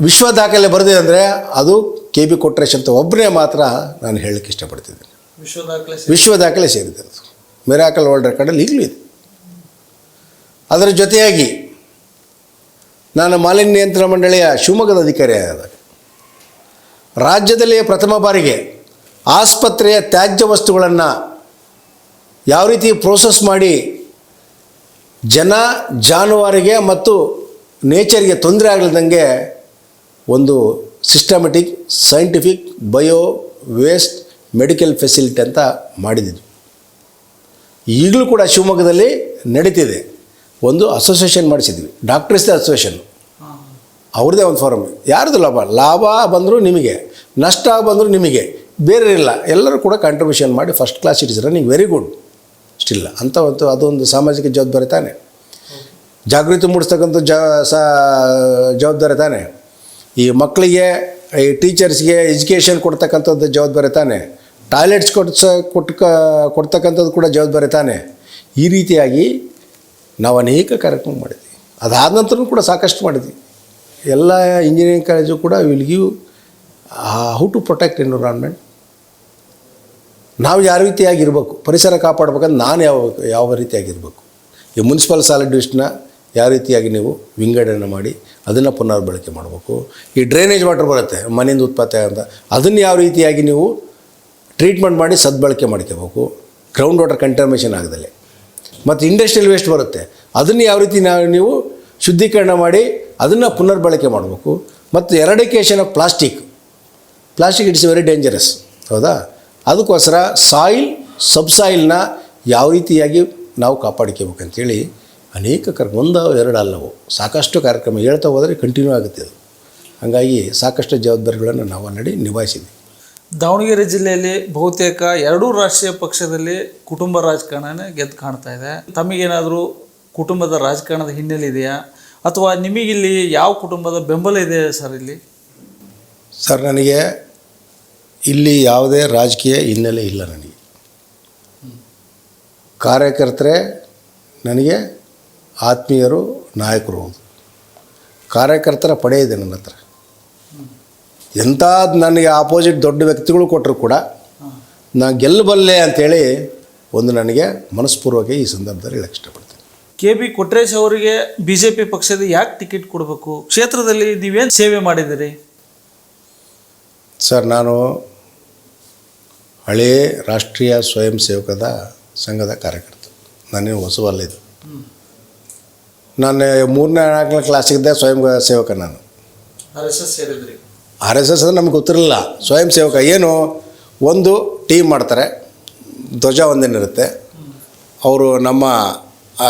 ವಿಶ್ವ ದಾಖಲೆ ಬರೆದಿದೆ ಅಂದರೆ ಅದು ಕೆ ಬಿ ಕೊಟ್ರೇಶ್ ಅಂತ ಒಬ್ಬನೇ ಮಾತ್ರ ನಾನು ಹೇಳಕ್ಕೆ ಇಷ್ಟಪಡ್ತಿದ್ದೀನಿ. ವಿಶ್ವ ದಾಖಲೆ ವಿಶ್ವ ದಾಖಲೆ ಸೇರಿದೆ ಅದು. ಮಿರಾಕಲ್ ವರ್ಲ್ಡ್ ರೆಕಾರ್ಡಲ್ಲಿ ಈಗಲೂ ಇದೆ. ಅದರ ಜೊತೆಯಾಗಿ ನಾನು ಮಾಲಿನ್ಯ ನಿಯಂತ್ರಣ ಮಂಡಳಿಯ ಶಿವಮೊಗ್ಗದ ಅಧಿಕಾರಿ ಆದಾಗ ರಾಜ್ಯದಲ್ಲಿ ಪ್ರಥಮ ಬಾರಿಗೆ ಆಸ್ಪತ್ರೆಯ ತ್ಯಾಜ್ಯ ವಸ್ತುಗಳನ್ನು ಯಾವ ರೀತಿ ಪ್ರೋಸೆಸ್ ಮಾಡಿ ಜನ ಜಾನುವಾರಿಗೆ ಮತ್ತು ನೇಚರ್ಗೆ ತೊಂದರೆ ಆಗಲಿದ್ದಂಗೆ ಒಂದು systematic scientific bio waste medical facility ಅಂತ ಮಾಡಿದ್ವಿ ಈಗಲೂ ಕೂಡ ಶಿವಮೊಗ್ಗದಲ್ಲಿ ನಡೀತಿದೆ. ಒಂದು ಅಸೋಸಿಯೇಷನ್ ಮಾಡಿಸಿದ್ವಿ. ಡಾಕ್ಟರ್ಸ್ ಅಸೋಸಿಯೇಷನ್ ಅವ್ರದ್ದೇ ಒಂದು ಫಾರಮ್ ಯಾರ್ದು ಲಾಭ? ಲಾಭ ಬಂದರೂ ನಿಮಗೆ. ನಷ್ಟ ಬಂದರೂ ನಿಮಗೆ. ಬೇರೆ ಇಲ್ಲ. ಎಲ್ಲರೂ ಕೂಡ ಕಾಂಟ್ರಿಬ್ಯೂಷನ್ ಮಾಡಿ first class it is running very good still ಅಂತ ಒಂದು ಅದೊಂದು ಸಾಮಾಜಿಕ ಜವಾಬ್ದಾರಿ ತಾನೆ. ಜಾಗೃತಿ ಮೂಡಿಸ್ತಕ್ಕಂಥ ಜ ಜವಾಬ್ದಾರಿ ತಾನೆ. ಈ ಮಕ್ಕಳಿಗೆ, ಈ ಟೀಚರ್ಸ್ಗೆ ಎಜುಕೇಷನ್ ಕೊಡ್ತಕ್ಕಂಥದ್ದು ಜವಾಬ್ದಾರಿ ತಾನೆ. ಟಾಯ್ಲೆಟ್ಸ್ ಕೊಡ್ಸ ಕೊಟ್ಕ ಕೊಡ್ತಕ್ಕಂಥದ್ದು ಕೂಡ ಜವಾಬ್ದಾರಿ ತಾನೆ. ಈ ರೀತಿಯಾಗಿ ನಾವು ಅನೇಕ ಕಾರ್ಯಕ್ರಮ ಮಾಡಿದ್ವಿ. ಅದಾದ ನಂತರ ಕೂಡ ಸಾಕಷ್ಟು ಮಾಡಿದ್ವಿ. ಎಲ್ಲ ಇಂಜಿನಿಯರಿಂಗ್ ಕಾಲೇಜು ಕೂಡ will give how to protect environment ನಾವು ಯಾವ ರೀತಿಯಾಗಿರಬೇಕು, ಪರಿಸರ ಕಾಪಾಡ್ಬೇಕಂದ್ರೆ ನಾನು ಯಾವ ಯಾವ ರೀತಿಯಾಗಿರಬೇಕು. ಈ ಮುನ್ಸಿಪಲ್ ಸಾಲಿಡ್ ವೇಸ್ಟ್ನ ಯಾವ ರೀತಿಯಾಗಿ ನೀವು ವಿಂಗಡಣೆ ಮಾಡಿ, ಅದನ್ನು ಪುನರ್ಬಳಕೆ ಮಾಡಬೇಕು. ಈ ಡ್ರೈನೇಜ್ ವಾಟರ್ ಬರುತ್ತೆ, ಮನೆಯಿಂದ ಉತ್ಪತ್ತಿ ಅಂತ. ಅದನ್ನು ಯಾವ ರೀತಿಯಾಗಿ ನೀವು ಟ್ರೀಟ್ಮೆಂಟ್ ಮಾಡಿ ಸದ್ಬಳಕೆ ಮಾಡ್ಕೋಬೇಕು. ಗ್ರೌಂಡ್ ವಾಟರ್ ಕಂಟರ್ಮೇಷನ್ ಆಗದಲ್ಲೇ. ಮತ್ತು ಇಂಡಸ್ಟ್ರಿಯಲ್ ವೇಸ್ಟ್ ಬರುತ್ತೆ. ಅದನ್ನು ಯಾವ ರೀತಿ ನಾವು ನೀವು ಶುದ್ಧೀಕರಣ ಮಾಡಿ ಅದನ್ನು ಪುನರ್ಬಳಕೆ ಮಾಡಬೇಕು. ಮತ್ತು eradication of plastic. Plastic it's very dangerous ಹೌದಾ? ಅದಕ್ಕೋಸ್ಕರ ಸಾಯಿಲ್ ಸಬ್ಸಾಯಿಲ್ನ ಯಾವ ರೀತಿಯಾಗಿ ನಾವು ಕಾಪಾಡ್ಕೋಬೇಕಂತೇಳಿ ಅನೇಕ ಕಾರ್ಯಕ್ರಮ ಒಂದು ಅಲ್ಲವು ಸಾಕಷ್ಟು ಕಾರ್ಯಕ್ರಮ ಹೇಳ್ತಾ ಹೋದರೆ ಕಂಟಿನ್ಯೂ ಆಗುತ್ತೆ ಅದು. ಹಾಗಾಗಿ ಸಾಕಷ್ಟು ಜವಾಬ್ದಾರಿಗಳನ್ನು ನಾವು ಆಲ್ರೆಡಿ ನಿಭಾಯಿಸಿದ್ವಿ. ದಾವಣಗೆರೆ ಜಿಲ್ಲೆಯಲ್ಲಿ ಬಹುತೇಕ ಎರಡೂ ರಾಷ್ಟ್ರೀಯ ಪಕ್ಷದಲ್ಲಿ ಕುಟುಂಬ ರಾಜಕಾರಣನೇ ಗೆದ್ದು ಕಾಣ್ತಾ ಇದೆ. ತಮಗೇನಾದರೂ ಕುಟುಂಬದ ರಾಜಕಾರಣದ ಹಿನ್ನೆಲೆ ಇದೆಯಾ? ಅಥವಾ ನಿಮಗಿಲ್ಲಿ ಯಾವ ಕುಟುಂಬದ ಬೆಂಬಲ ಇದೆ ಸರ್ ಇಲ್ಲಿ? ಸರ್, ನನಗೆ ಇಲ್ಲಿ ಯಾವುದೇ ರಾಜಕೀಯ ಹಿನ್ನೆಲೆ ಇಲ್ಲ ನನಗೆ. ಕಾರ್ಯಕರ್ತರೇ ನನಗೆ ಆತ್ಮೀಯರು ನಾಯಕರು. ಕಾರ್ಯಕರ್ತರ ಪಡೆ ಇದೆ ನನ್ನ ಹತ್ರ. ಎಂಥ ನನಗೆ ಆಪೋಸಿಟ್ ದೊಡ್ಡ ವ್ಯಕ್ತಿಗಳು ಕೊಟ್ಟರು ಕೂಡ ನಾನು ಗೆಲ್ಲಬಲ್ಲೆ ಅಂಥೇಳಿ ಒಂದು ನನಗೆ ಮನಸ್ಪೂರ್ವಕ ಈ ಸಂದರ್ಭದಲ್ಲಿ ಹೇಳಕ್ಕೆ ಇಷ್ಟಪಡ್ತೀನಿ. ಕೆ ಬಿ ಕೊಟ್ರೇಶ್ ಅವರಿಗೆ ಬಿ ಜೆ ಪಿ ಪಕ್ಷದ ಯಾಕೆ ಟಿಕೆಟ್ ಕೊಡಬೇಕು? ಕ್ಷೇತ್ರದಲ್ಲಿ ನೀವೇನು ಸೇವೆ ಮಾಡಿದ್ದೀರಿ? ಸರ್ ನಾನು ಹಳೇ ರಾಷ್ಟ್ರೀಯ ಸ್ವಯಂ ಸೇವಕದ ಸಂಘದ ಕಾರ್ಯಕರ್ತ. ನಾನೇನು ಹೊಸವಲ್ಲ ಇದು. ನಾನು ಮೂರನೇ ನಾಲ್ಕನೇ ಕ್ಲಾಸಿಗಿದ್ದೆ ಸ್ವಯಂ ಸೇವಕ ನಾನು. ಆರ್ ಎಸ್ ಎಸ್ ಸೇರಿದ್ರಿ. ಆರ್ ಎಸ್ ಎಸ್ ನಮ್ಗೆ ಗೊತ್ತಿರಲಿಲ್ಲ. ಸ್ವಯಂ ಸೇವಕ. ಏನು? ಒಂದು ಟೀಮ್ ಮಾಡ್ತಾರೆ. ಧ್ವಜ ಒಂದೇನಿರುತ್ತೆ. ಅವರು ನಮ್ಮ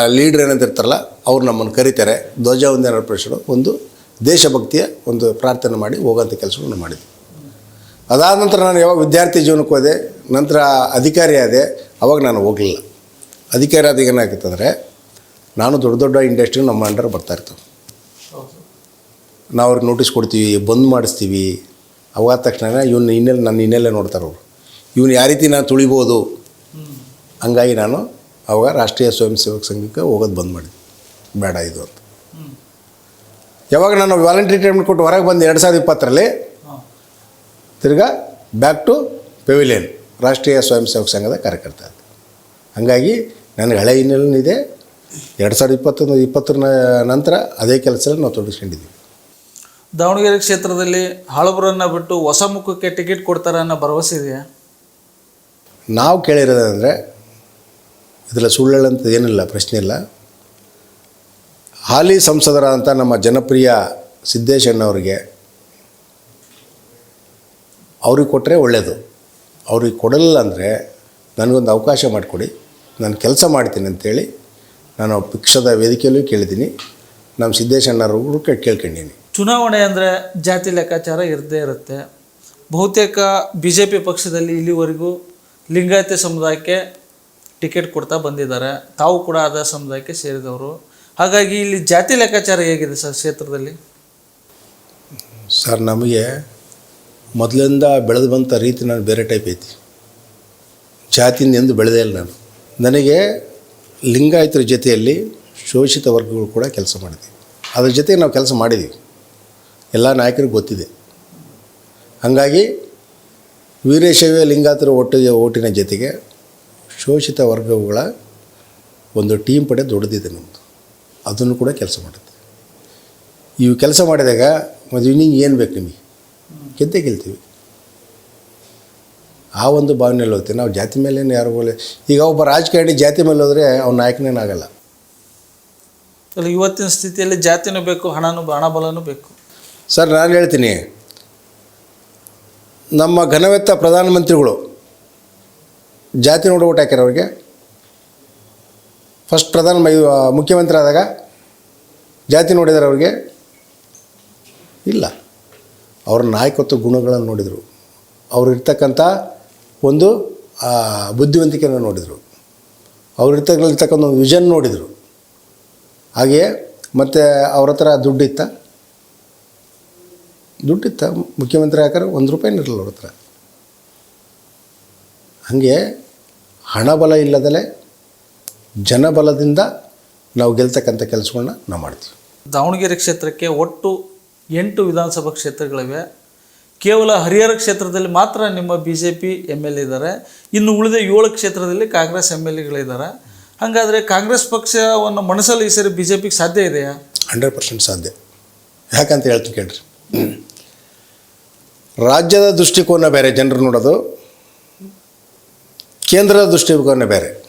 ಲೀಡ್ರ್ ಏನಂತಿರ್ತಾರಲ್ಲ ಅವ್ರು ನಮ್ಮನ್ನು ಕರೀತಾರೆ. ಧ್ವಜ ಒಂದೇನ ಪ್ರಶ್ನೆ, ಒಂದು ದೇಶಭಕ್ತಿಯ ಒಂದು ಪ್ರಾರ್ಥನೆ ಮಾಡಿ ಹೋಗೋಂಥ ಕೆಲಸವನ್ನು ಮಾಡಿದ್ವಿ. ಅದಾದ ನಂತರ ನಾನು ಯಾವಾಗ ವಿದ್ಯಾರ್ಥಿ ಜೀವನಕ್ಕೆ ಹೋದೆ, ನಂತರ ಅಧಿಕಾರಿ ಆದೆ, ಅವಾಗ ನಾನು ಹೋಗಲಿಲ್ಲ. ಅಧಿಕಾರಿ ಆದಾಗ ಏನಾಗುತ್ತಂದರೆ, ನಾನು ದೊಡ್ಡ ದೊಡ್ಡ ಇಂಡಸ್ಟ್ರಿ ನಮ್ಮ ಅಂಡರ್ ಬರ್ತಾ ಇರ್ತವೆ ನಾವು ಅವ್ರಿಗೆ ನೋಟಿಸ್ ಕೊಡ್ತೀವಿ ಬಂದ್ ಮಾಡಿಸ್ತೀವಿ. ಅವಾದ ತಕ್ಷಣ ಇವ್ನ ಇನ್ನೆಲ್ಲ ನನ್ನ ಇನ್ನೆಲ್ಲ ನೋಡ್ತಾರೆ ಅವರು. ಇವನು ಯಾವ ರೀತಿ ನಾನು ತುಳಿಬೋದು? ಹಂಗಾಗಿ ನಾನು ಅವಾಗ ರಾಷ್ಟ್ರೀಯ ಸ್ವಯಂ ಸೇವಕ ಸಂಘಕ್ಕೆ ಹೋಗೋದು ಬಂದ್ ಮಾಡಿದ್ವಿ ಬೇಡ ಇದು ಅಂತ. ಯಾವಾಗ ನಾನು ವಾಲಂಟ್ರಿ ಟ್ರೀಟ್ಮೆಂಟ್ ಕೊಟ್ಟು ಹೊರಗೆ ಬಂದು ಎರಡು ಸಾವಿರದ ಇಪ್ಪತ್ತರಲ್ಲಿ ತಿರ್ಗಾ ಬ್ಯಾಕ್ ಟು ಪೆವಿಲಿಯನ್ ರಾಷ್ಟ್ರೀಯ ಸ್ವಯಂ ಸೇವಕ ಸಂಘದ ಕಾರ್ಯಕರ್ತ ಹಂಗಾಗಿ ಹಾಗಾಗಿ ನನಗೆ ಹಳೆ ಹಿನ್ನೆಲೆ ಇದೆ. ಎರಡು ಸಾವಿರದ ಇಪ್ಪತ್ತೊಂದು ಇಪ್ಪತ್ತರ ನಂತರ ಅದೇ ಕೆಲಸದಲ್ಲಿ ನಾವು ತೊಡಗಿಸ್ಕೊಂಡಿದ್ದೀವಿ ದಾವಣಗೆರೆ ಕ್ಷೇತ್ರದಲ್ಲಿ ಹಳಬರನ್ನು ಬಿಟ್ಟು ಹೊಸ ಮುಖಕ್ಕೆ ಟಿಕೆಟ್ ಕೊಡ್ತಾರೆ ಅನ್ನೋ ಭರವಸೆ ಇದೆಯಾ? ನಾವು ಕೇಳಿರೋದಂದರೆ, ಇದರಲ್ಲಿ ಸುಳ್ಳಂತ ಏನಿಲ್ಲ, ಪ್ರಶ್ನೆ ಇಲ್ಲ. ಹಾಲಿ ಸಂಸದರಾದಂಥ ನಮ್ಮ ಜನಪ್ರಿಯ ಸಿದ್ದೇಶಣ್ಣವರಿಗೆ ಅವ್ರಿಗೆ ಕೊಟ್ಟರೆ ಒಳ್ಳೆಯದು ಅವ್ರಿಗೆ ಕೊಡಲಿಲ್ಲ ಅಂದರೆ ನನಗೊಂದು ಅವಕಾಶ ಮಾಡಿಕೊಡಿ. ನಾನು ಕೆಲಸ ಮಾಡ್ತೀನಿ ಅಂತೇಳಿ ನಾನು ಪಕ್ಷದ ವೇದಿಕೆಯಲ್ಲೂ ಕೇಳಿದ್ದೀನಿ. ನಮ್ಮ ಸಿದ್ದೇಶಣ್ಣವ್ರಿಗೂ ಕೇಳ್ಕೊಂಡೀನಿ ಚುನಾವಣೆ ಅಂದರೆ ಜಾತಿ ಲೆಕ್ಕಾಚಾರ ಇರದೇ ಇರುತ್ತೆ. ಬಹುತೇಕ ಬಿ ಜೆ ಪಿ ಪಕ್ಷದಲ್ಲಿ ಇಲ್ಲಿವರೆಗೂ ಲಿಂಗಾಯತ ಸಮುದಾಯಕ್ಕೆ ಟಿಕೆಟ್ ಕೊಡ್ತಾ ಬಂದಿದ್ದಾರೆ. ತಾವು ಕೂಡ ಅದ ಸಮುದಾಯಕ್ಕೆ ಸೇರಿದವರು. ಹಾಗಾಗಿ ಇಲ್ಲಿ ಜಾತಿ ಲೆಕ್ಕಾಚಾರ ಹೇಗಿದೆ ಸರ್ ಕ್ಷೇತ್ರದಲ್ಲಿ? ಸರ್, ನಮಗೆ ಮೊದಲಿಂದ ಬೆಳೆದು ಬಂಥ ರೀತಿ ನಾನು ಬೇರೆ ಟೈಪ್ ಐತಿ. ಜಾತಿಯಿಂದ ಎಂದು ಬೆಳೆದೇ ಇಲ್ಲ ನಾನು. ನನಗೆ ಲಿಂಗಾಯತರ ಜೊತೆಯಲ್ಲಿ ಶೋಷಿತ ವರ್ಗಗಳು ಕೂಡ ಕೆಲಸ ಮಾಡಿದ್ವಿ ಅದ್ರ ಜೊತೆಗೆ ನಾವು ಕೆಲಸ ಮಾಡಿದ್ದೀವಿ ಎಲ್ಲ ನಾಯಕರಿಗೆ ಗೊತ್ತಿದೆ. ಹಾಗಾಗಿ ವೀರಶೈವ ಲಿಂಗಾತರ ಒಟ್ಟಿಗೆ ಓಟಿನ ಜೊತೆಗೆ ಶೋಷಿತ ವರ್ಗಗಳ ಒಂದು ಟೀಮ್ ಪಡೆ ದೊಡ್ಡದಿದೆ ನಮ್ಮದು ಅದನ್ನು ಕೂಡ ಕೆಲಸ ಮಾಡುತ್ತೆ. ಇವು ಕೆಲಸ ಮಾಡಿದಾಗ ಮತ್ತು ಇನ್ನಿಂಗ್ ಏನು ಬೇಕು ನಿಮಗೆ? ಗೆದ್ದೆ ಗೆಲ್ತೀವಿ. ಆ ಒಂದು ಭಾವನೆಯಲ್ಲಿ ಹೋಗ್ತೀವಿ ನಾವು ಜಾತಿ ಮೇಲೇನು ಯಾರು ಹೋಗಲಿ. ಈಗ ಒಬ್ಬ ರಾಜಕಾರಣಿ ಜಾತಿ ಮೇಲೆ ಹೋದರೆ ಅವ್ನ ನಾಯಕನೇನಾಗಲ್ಲ. ಇವತ್ತಿನ ಸ್ಥಿತಿಯಲ್ಲಿ ಜಾತಿನೂ ಬೇಕು, ಹಣನೂ, ಹಣ ಬಲನೂ ಬೇಕು. ಸರ್, ನಾನು ಹೇಳ್ತೀನಿ. ನಮ್ಮ ಘನವೆತ್ತ ಪ್ರಧಾನಮಂತ್ರಿಗಳು, ಜಾತಿ ನೋಡಿ ಓಟ್ ಹಾಕ್ಯಾರ ಅವ್ರಿಗೆ. ಫಸ್ಟ್ ಪ್ರಧಾನ ಮುಖ್ಯಮಂತ್ರಿ ಆದಾಗ ಜಾತಿ ನೋಡಿದಾರೆ ಅವ್ರಿಗೆ. ಇಲ್ಲ. ಅವ್ರ ನಾಯಕತ್ವ ಗುಣಗಳನ್ನು ನೋಡಿದರು. ಅವ್ರಿರ್ತಕ್ಕಂಥ ಒಂದು ಬುದ್ಧಿವಂತಿಕೆಯನ್ನು ನೋಡಿದರು. ಅವ್ರಿರ್ತಕ್ಕಂಥ ಒಂದು ವಿಷನ್ ನೋಡಿದರು. ಹಾಗೆಯೇ ಮತ್ತು ಅವ್ರ ಹತ್ರ ದುಡ್ಡಿತ್ತ. ದುಡ್ಡಿತ್ತ ಮುಖ್ಯಮಂತ್ರಿ ಹಾಕಾರ ಒಂದು ರೂಪಾಯಿ ಇರಲ್ಲ ಅವ್ರ ಹತ್ರ. ಹಾಗೆ ಹಣಬಲ ಇಲ್ಲದಲೇ ಜನಬಲದಿಂದ ನಾವು ಗೆಲ್ತಕ್ಕಂಥ ಕೆಲಸಗಳನ್ನ ನಾವು ಮಾಡ್ತೀವಿ. ದಾವಣಗೆರೆ ಕ್ಷೇತ್ರಕ್ಕೆ ಒಟ್ಟು ಎಂಟು ವಿಧಾನಸಭಾ ಕ್ಷೇತ್ರಗಳಿವೆ. ಕೇವಲ ಹರಿಹರ ಕ್ಷೇತ್ರದಲ್ಲಿ ಮಾತ್ರ ನಿಮ್ಮ B J P M L ಇದ್ದಾರೆ ಇನ್ನು ಉಳಿದ ಏಳು ಕ್ಷೇತ್ರದಲ್ಲಿ ಕಾಂಗ್ರೆಸ್ ಎಂ ಎಲ್ ಎಗಳಿದ್ದಾರೆ ಹಾಗಾದರೆ ಕಾಂಗ್ರೆಸ್ ಪಕ್ಷವನ್ನು ಮನಸ್ಸಲ್ಲಿ ಈ ಸರಿ ಬಿ ಜೆ ಪಿಗೆ ಸಾಧ್ಯ ಇದೆಯಾ? ಹಂಡ್ರೆಡ್ ಪರ್ಸೆಂಟ್ ಸಾಧ್ಯ. ಯಾಕಂತ ಹೇಳ್ತೀನಿ ಕೇಳ್ರಿ. ರಾಜ್ಯದ ದೃಷ್ಟಿಕೋನ ಬೇರೆ, ಜನರು ನೋಡೋದು. ಕೇಂದ್ರದ ದೃಷ್ಟಿಕೋನ ಬೇರೆ.